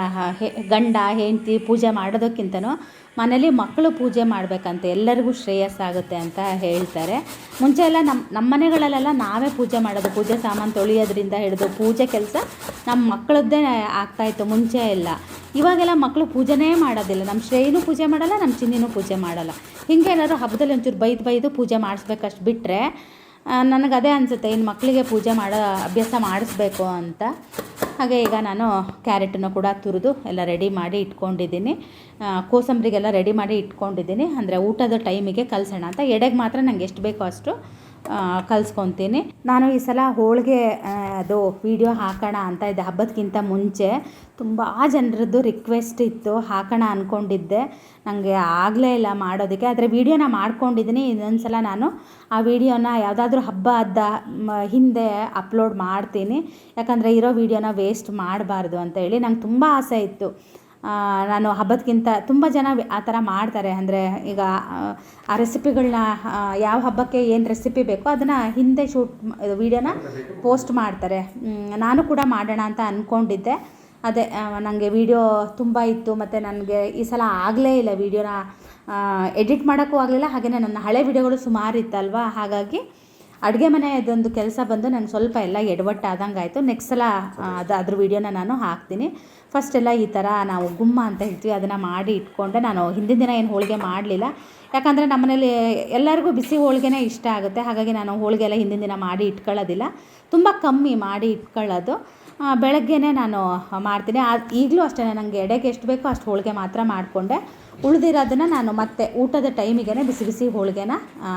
ಗಂಡ ಹೆಂಡತಿ ಪೂಜೆ ಮಾಡೋದಕ್ಕಿಂತನೂ ಮನೇಲಿ ಮಕ್ಕಳು ಪೂಜೆ ಮಾಡಬೇಕಂತ ಎಲ್ಲರಿಗೂ ಶ್ರೇಯಸ್ಸಾಗುತ್ತೆ ಅಂತ ಹೇಳ್ತಾರೆ. ಮುಂಚೆ ಎಲ್ಲ ನಮ್ಮ ನಮ್ಮ ಮನೆಗಳಲ್ಲೆಲ್ಲ ನಾವೇ ಪೂಜೆ ಮಾಡೋದು, ಪೂಜೆ ಸಾಮಾನು ತೊಳೆಯೋದ್ರಿಂದ ಹಿಡಿದು ಪೂಜೆ ಕೆಲಸ ನಮ್ಮ ಮಕ್ಕಳದ್ದೇ ಆಗ್ತಾಯಿತ್ತು ಮುಂಚೆ ಎಲ್ಲ ಇವಾಗೆಲ್ಲ ಮಕ್ಕಳು ಪೂಜೆನೇ ಮಾಡೋದಿಲ್ಲ. ನಮ್ಮ ಶ್ರೇಯನೂ ಪೂಜೆ ಮಾಡಲ್ಲ ನಮ್ಮ ಚಿನ್ನಿನೂ ಪೂಜೆ ಮಾಡಲ್ಲ. ಹಿಂಗೆ ಏನಾದ್ರು ಹಬ್ಬದಲ್ಲಿ ಒಂಚೂರು ಬೈದು ಬೈದು ಪೂಜೆ ಮಾಡಿಸ್ಬೇಕಷ್ಟು ಬಿಟ್ಟರೆ ನನಗೆ ಅದೇ ಅನಿಸುತ್ತೆ, ಇನ್ನು ಮಕ್ಕಳಿಗೆ ಪೂಜೆ ಮಾಡೋ ಅಭ್ಯಾಸ ಮಾಡಿಸ್ಬೇಕು ಅಂತ. ಹಾಗೆ ಈಗ ನಾನು ಕ್ಯಾರೆಟನ್ನು ಕೂಡ ತುರಿದು ಎಲ್ಲ ರೆಡಿ ಮಾಡಿ ಇಟ್ಕೊಂಡಿದ್ದೀನಿ. ಕೋಸಂಬರಿಗೆಲ್ಲ ರೆಡಿ ಮಾಡಿ ಇಟ್ಕೊಂಡಿದ್ದೀನಿ. ಅಂದರೆ ಊಟದ ಟೈಮಿಗೆ ಕಲಸೋಣ ಅಂತ. ಎಡೆಗೆ ಮಾತ್ರ ನಂಗೆ ಎಷ್ಟು ಬೇಕೋ ಅಷ್ಟು. ಕಲ್ಸ್ಕೊತೀನಿ. ನಾನು ಈ ಸಲ ಹೋಳಿಗೆ ಅದು ವಿಡಿಯೋ ಹಾಕೋಣ ಅಂತ ಇದ್ದೆ. ಹಬ್ಬದಕ್ಕಿಂತ ಮುಂಚೆ ತುಂಬ ಜನರದ್ದು ರಿಕ್ವೆಸ್ಟ್ ಇತ್ತು. ಹಾಕೋಣ ಅಂದ್ಕೊಂಡಿದ್ದೆ ನನಗೆ ಆಗಲೇ ಇಲ್ಲ ಮಾಡೋದಕ್ಕೆ. ಆದರೆ ವಿಡಿಯೋನ ಮಾಡ್ಕೊಂಡಿದ್ದೀನಿ. ಇನ್ನೊಂದು ಸಲ ನಾನು ಆ ವಿಡಿಯೋನ ಯಾವುದಾದ್ರೂ ಹಬ್ಬ ಅದ್ದ ಹಿಂದೆ ಅಪ್ಲೋಡ್ ಮಾಡ್ತೀನಿ. ಯಾಕಂದರೆ ಇರೋ ವಿಡಿಯೋನ ವೇಸ್ಟ್ ಮಾಡಬಾರ್ದು ಅಂತ ಹೇಳಿ ನಂಗೆ ತುಂಬ ಆಸೆ ಇತ್ತು. ನಾನು ಹಬ್ಬದಕ್ಕಿಂತ ತುಂಬ ಜನ ಆ ಥರ ಮಾಡ್ತಾರೆ. ಅಂದರೆ ಈಗ ಆ, ರೆಸಿಪಿಗಳನ್ನ ಯಾವ ಹಬ್ಬಕ್ಕೆ ಏನು ರೆಸಿಪಿ ಬೇಕೋ ಅದನ್ನು ಹಿಂದೆ ಶೂಟ್ ವೀಡಿಯೋನ ಪೋಸ್ಟ್ ಮಾಡ್ತಾರೆ. ನಾನು ಕೂಡ ಮಾಡೋಣ ಅಂತ ಅಂದ್ಕೊಂಡಿದ್ದೆ ಅದೇ ನನಗೆ ವೀಡಿಯೋ ತುಂಬ ಇತ್ತು. ಮತ್ತು ನನಗೆ ಈ ಸಲ ಆಗಲೇ ಇಲ್ಲ ವೀಡಿಯೋನ ಎಡಿಟ್ ಮಾಡೋಕ್ಕೂ ಆಗಲಿಲ್ಲ. ಹಾಗೆಯೇ ನನ್ನ ಹಳೆ ವೀಡಿಯೋಗಳು ಸುಮಾರು ಇತ್ತಲ್ವ? ಹಾಗಾಗಿ ಅಡುಗೆ ಮನೆಯದೊಂದು ಕೆಲಸ ಬಂದು ನನಗೆ ಸ್ವಲ್ಪ ಎಲ್ಲ ಎಡವಟ್ಟಾದಂಗೆ ಆಯಿತು ನೆಕ್ಸ್ಟ್ ಸಲ ಅದು ಅದ್ರ ವೀಡಿಯೋನ ನಾನು ಹಾಕ್ತೀನಿ. ಫಸ್ಟ್ ಎಲ್ಲ ಈ ಥರ ನಾವು ಗುಮ್ಮ ಅಂತ ಹೇಳ್ತೀವಿ ಅದನ್ನು ಮಾಡಿ ಇಟ್ಕೊಂಡೆ ನಾನು ಹಿಂದಿನ ದಿನ ಏನು ಹೋಳಿಗೆ ಮಾಡಲಿಲ್ಲ. ಯಾಕಂದರೆ ನಮ್ಮನೇಲಿ ಎಲ್ಲರಿಗೂ ಬಿಸಿ ಹೋಳಿಗೆನೇ ಇಷ್ಟ ಆಗುತ್ತೆ ಹಾಗಾಗಿ ನಾನು ಹೋಳಿಗೆ ಎಲ್ಲ ಹಿಂದಿನ ದಿನ ಮಾಡಿ ಇಟ್ಕೊಳ್ಳೋದಿಲ್ಲ. ತುಂಬ ಕಮ್ಮಿ ಮಾಡಿ ಇಟ್ಕೊಳ್ಳೋದು. ಬೆಳಗ್ಗೆನೇ ನಾನು ಮಾಡ್ತೀನಿ. ಆ ಈಗಲೂ ಅಷ್ಟೇ ನನಗೆ ಎಡೆಗೆ ಎಷ್ಟು ಬೇಕೋ ಅಷ್ಟು ಹೋಳಿಗೆ ಮಾತ್ರ ಮಾಡಿಕೊಂಡೆ. ಉಳಿದಿರೋದನ್ನು ನಾನು ಮತ್ತೆ ಊಟದ ಟೈಮಿಗೆ ಬಿಸಿ ಬಿಸಿ ಹೋಳಿಗೆನ ಆ,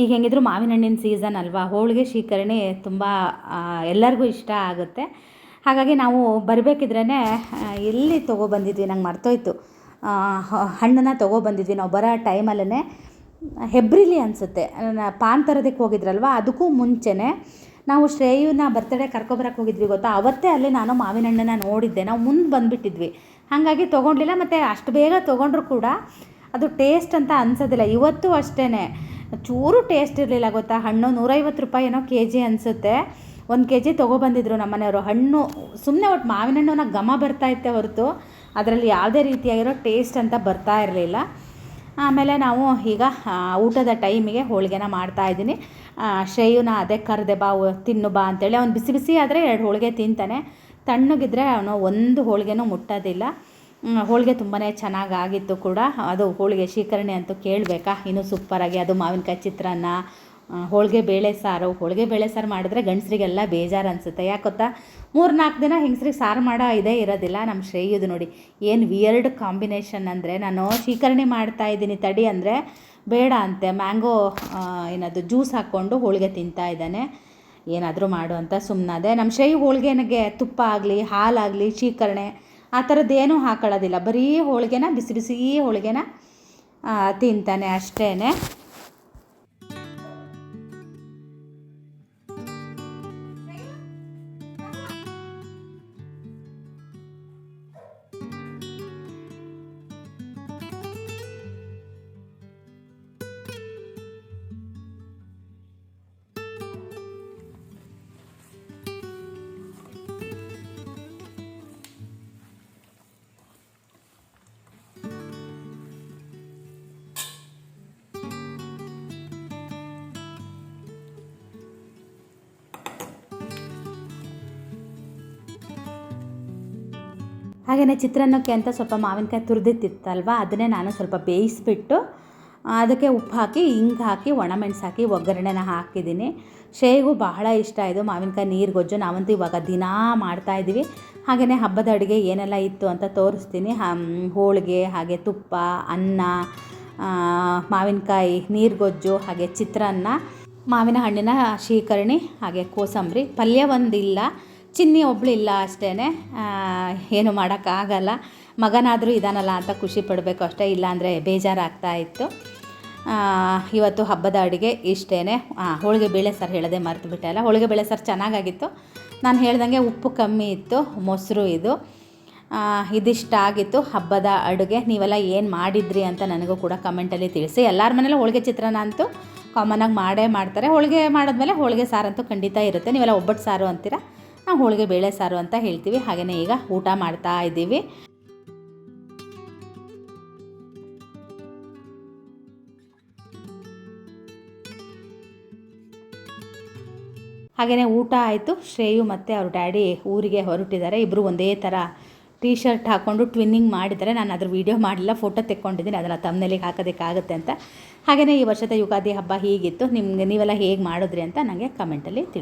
ಈಗ ಹೆಂಗಿದ್ರು ಮಾವಿನ ಹಣ್ಣಿನ ಸೀಸನ್ ಅಲ್ವಾ? ಹೋಳಿಗೆ ಶೀಕರಣೆ ತುಂಬ ಎಲ್ಲರಿಗೂ ಇಷ್ಟ ಆಗುತ್ತೆ. ಹಾಗಾಗಿ ನಾವು ಬರಬೇಕಿದ್ರೇ ಎಲ್ಲಿ ತೊಗೊಬಂದಿದ್ವಿ ನಂಗೆ ಮರ್ತೋಯ್ತು. ಹಣ್ಣನ್ನ ತೊಗೊಬಂದಿದ್ವಿ ನಾವು ಬರೋ ಟೈಮಲ್ಲೇ ಹೆಬ್ರಿಲಿ ಅನಿಸುತ್ತೆ. ಪಾನ್ ತರೋದಕ್ಕೆ ಹೋಗಿದ್ರಲ್ವ? ಅದಕ್ಕೂ ಮುಂಚೆನೇ ನಾವು ಶ್ರೇಯುನ ಬರ್ತಡೇ ಕರ್ಕೊಬರಕ್ಕೆ ಹೋಗಿದ್ವಿ ಗೊತ್ತಾ? ಅವತ್ತೇ ಅಲ್ಲಿ ನಾನು ಮಾವಿನ ಹಣ್ಣನ್ನು ನೋಡಿದ್ದೆ. ನಾವು ಮುಂದೆ ಬಂದುಬಿಟ್ಟಿದ್ವಿ. ಹಾಗಾಗಿ ತೊಗೊಂಡಿಲ್ಲ ಮತ್ತು ಅಷ್ಟು ಬೇಗ ತೊಗೊಂಡ್ರು ಕೂಡ ಅದು ಟೇಸ್ಟ್ ಅಂತ ಅನ್ಸೋದಿಲ್ಲ. ಇವತ್ತು ಅಷ್ಟೇ ಚೂರು ಟೇಸ್ಟ್ ಇರಲಿಲ್ಲ ಗೊತ್ತಾ? ಹಣ್ಣು ನೂರೈವತ್ತು ರೂಪಾಯಿ ಏನೋ ಕೆ ಜಿ ಅನಿಸುತ್ತೆ. ಒಂದು ಕೆ ಜಿ ತೊಗೊಬಂದಿದ್ರು ನಮ್ಮನೆಯವರು ಹಣ್ಣು ಸುಮ್ಮನೆ ಒಟ್ಟು ಮಾವಿನ ಹಣ್ಣುನ ಘಮ ಬರ್ತಾ ಇತ್ತೆ ಹೊರತು. ಅದರಲ್ಲಿ ಯಾವುದೇ ರೀತಿಯಾಗಿರೋ ಟೇಸ್ಟ್ ಅಂತ ಬರ್ತಾ ಇರಲಿಲ್ಲ. ಆಮೇಲೆ ನಾವು ಈಗ ಊಟದ ಟೈಮಿಗೆ ಹೋಳಿಗೆನ ಮಾಡ್ತಾ ಇದ್ದೀನಿ. ಶ್ರೇಯುನ ಅದೇ ಕರೆದೆ ಬಾ ತಿನ್ನು ಬಾ ಅಂತೇಳಿ. ಅವ್ನು ಬಿಸಿ ಬಿಸಿ ಆದರೆ ಎರಡು ಹೋಳಿಗೆ ತಿಂತಾನೆ. ತಣ್ಣಗಿದ್ರೆ ಅವನು ಒಂದು ಹೋಳಿಗೆನೂ ಮುಟ್ಟೋದಿಲ್ಲ. ಹೋಳಿಗೆ ತುಂಬಾ ಚೆನ್ನಾಗಾಗಿತ್ತು ಕೂಡ. ಅದು ಹೋಳಿಗೆ ಶೀಕರಣೆ ಅಂತೂ ಕೇಳಬೇಕಾ? ಇನ್ನೂ ಸೂಪರಾಗಿ ಅದು ಮಾವಿನಕಾಯಿ ಚಿತ್ರಾನ್ನ ಹೋಳಿಗೆ ಬೇಳೆ ಸಾರು. ಹೋಳಿಗೆ ಬೇಳೆ ಸಾರು ಮಾಡಿದ್ರೆ ಗಂಡಸ್ರಿಗೆಲ್ಲ ಬೇಜಾರು ಅನಿಸುತ್ತೆ. ಯಾಕೆ ಗೊತ್ತಾ? ಮೂರು ನಾಲ್ಕು ದಿನ ಹೆಂಗಸ್ರಿಗೆ ಸಾರು ಮಾಡೋ ಇದೇ ಇರೋದಿಲ್ಲ. ನಮ್ಮ ಶ್ರೇಯದು ನೋಡಿ, ಏನು ವಿಯರ್ಡ್ ಕಾಂಬಿನೇಷನ್ ಅಂದರೆ ನಾನು ಶೀಕರಣೆ ಮಾಡ್ತಾ ಇದ್ದೀನಿ ತಡಿ ಅಂದರೆ ಬೇಡ ಅಂತೆ. ಮ್ಯಾಂಗೋ ಏನದು ಜ್ಯೂಸ್ ಹಾಕ್ಕೊಂಡು ಹೋಳಿಗೆ ತಿಂತಾ ಇದ್ದಾನೆ. ಏನಾದರೂ ಮಾಡು ಅಂತ ಸುಮ್ಮನಾದೆ ನಮ್ಮ ಶ್ರೇಯು ಹೋಳಿಗೆನಿಗೆ ತುಪ್ಪ ಆಗಲಿ ಹಾಲಾಗಲಿ ಶೀಕರಣೆ ಆ ಥರದ್ದೇನೂ ಹಾಕೊಳ್ಳೋದಿಲ್ಲ. ಬರೀ ಹೋಳಿಗೆನ ಬಿಸಿ ಬಿಸಿ ಹೋಳಿಗೆನ ತಿಂತಾನೆ ಅಷ್ಟೇ ಹಾಗೆಯೇ ಚಿತ್ರಾನ್ನಕ್ಕೆ ಅಂತ ಸ್ವಲ್ಪ ಮಾವಿನಕಾಯಿ ತುರಿದಿತ್ತಿತ್ತಲ್ವ ಅದನ್ನೇ ನಾನು ಸ್ವಲ್ಪ ಬೇಯಿಸ್ಬಿಟ್ಟು ಅದಕ್ಕೆ ಉಪ್ಪು ಹಾಕಿ ಹಿಂಗೆ ಹಾಕಿ, ಒಣಮೆಣಸು ಹಾಕಿ, ಒಗ್ಗರಣೆನ ಹಾಕಿದ್ದೀನಿ. ಶೇಗು ಬಹಳ ಇಷ್ಟ ಇದು, ಮಾವಿನಕಾಯಿ ನೀರು ಗೊಜ್ಜು. ನಾವಂತೂ ಇವಾಗ ದಿನಾ ಮಾಡ್ತಾಯಿದ್ದೀವಿ ಹಾಗೆಯೇ ಹಬ್ಬದ ಅಡುಗೆ ಏನೆಲ್ಲ ಇತ್ತು ಅಂತ ತೋರಿಸ್ತೀನಿ. ಹೋಳಿಗೆ, ಹಾಗೆ ತುಪ್ಪ, ಅನ್ನ ಮಾವಿನಕಾಯಿ ಮಾವಿನಕಾಯಿ ನೀರುಗೊಜ್ಜು ಹಾಗೆ ಚಿತ್ರಾನ್ನ, ಮಾವಿನ ಹಣ್ಣಿನ ಶೀಕರಣಿ ಹಾಗೆ ಕೋಸಂಬರಿ. ಪಲ್ಯ ಒಂದಿಲ್ಲ. ಚಿನ್ನಿ ಒಬ್ಳು ಇಲ್ಲ ಅಷ್ಟೇ ಏನು ಮಾಡೋಕ್ಕಾಗಲ್ಲ. ಮಗನಾದರೂ ಇದಾನಲ್ಲ ಅಂತ ಖುಷಿ ಪಡಬೇಕು ಅಷ್ಟೇ. ಇಲ್ಲಾಂದರೆ ಬೇಜಾರಾಗ್ತಾ ಇತ್ತು. ಇವತ್ತು ಹಬ್ಬದ ಅಡುಗೆ ಇಷ್ಟೇ ಹೋಳಿಗೆ ಬೇಳೆ ಸಾರು ಹೇಳದೆ ಮರೆತು ಬಿಟ್ಟೆ ಅಲ್ಲ. ಹೋಳಿಗೆ ಬೇಳೆ ಸಾರು ಚೆನ್ನಾಗಾಗಿತ್ತು. ನಾನು ಹೇಳ್ದಂಗೆ ಉಪ್ಪು ಕಮ್ಮಿ ಇತ್ತು. ಮೊಸರು ಇದು. ಇದಿಷ್ಟ ಆಗಿತ್ತು ಹಬ್ಬದ ಅಡುಗೆ. ನೀವೆಲ್ಲ ಏನು ಮಾಡಿದ್ರಿ ಅಂತ ನನಗೂ ಕೂಡ ಕಮೆಂಟಲ್ಲಿ ತಿಳಿಸಿ. ಎಲ್ಲರ ಮನೇಲೂ ಹೋಳಿಗೆ ಚಿತ್ರಾನ್ನ ಅಂತೂ ಕಾಮನಾಗಿ ಮಾಡೇ ಮಾಡ್ತಾರೆ. ಹೋಳಿಗೆ ಮಾಡಿದ್ಮೇಲೆ ಹೋಳಿಗೆ ಸಾರಂತೂ ಖಂಡಿತ ಇರುತ್ತೆ. ನೀವೆಲ್ಲ ಒಬ್ಬಟ್ಟು ಸಾರು ಅಂತೀರ? ನಾವು ಹೋಳಿಗೆ ಬೇಳೆ ಸಾರು ಅಂತ ಹೇಳ್ತೀವಿ. ಹಾಗೆಯೇ ಈಗ ಊಟ ಮಾಡ್ತಾ ಇದ್ದೀವಿ. ಹಾಗೆಯೇ ಊಟ ಆಯಿತು. ಶ್ರೇಯು ಮತ್ತು ಅವ್ರ ಡ್ಯಾಡಿ ಊರಿಗೆ ಹೊರಟಿದ್ದಾರೆ. ಇಬ್ಬರು ಒಂದೇ ಥರ ಟೀ ಶರ್ಟ್ ಹಾಕ್ಕೊಂಡು ಟ್ವಿನ್ನಿಂಗ್ ಮಾಡಿದ್ದಾರೆ. ನಾನು ಅದ್ರ ವೀಡಿಯೋ ಮಾಡಲಿಲ್ಲ ಫೋಟೋ ತೆಕ್ಕೊಂಡಿದ್ದೀನಿ. ಅದನ್ನು ತಮ್ಮನೆಲ್ಲಿಗೆ ಹಾಕೋದಕ್ಕಾಗುತ್ತೆ ಅಂತ. ಹಾಗೆಯೇ ಈ ವರ್ಷದ ಯುಗಾದಿ ಹಬ್ಬ ಹೀಗಿತ್ತು. ನಿಮಗೆ ನೀವೆಲ್ಲ ಹೇಗೆ ಮಾಡಿದ್ರಿ ಅಂತ ನನಗೆ ಕಮೆಂಟಲ್ಲಿ ತಿಳಿಸಿ.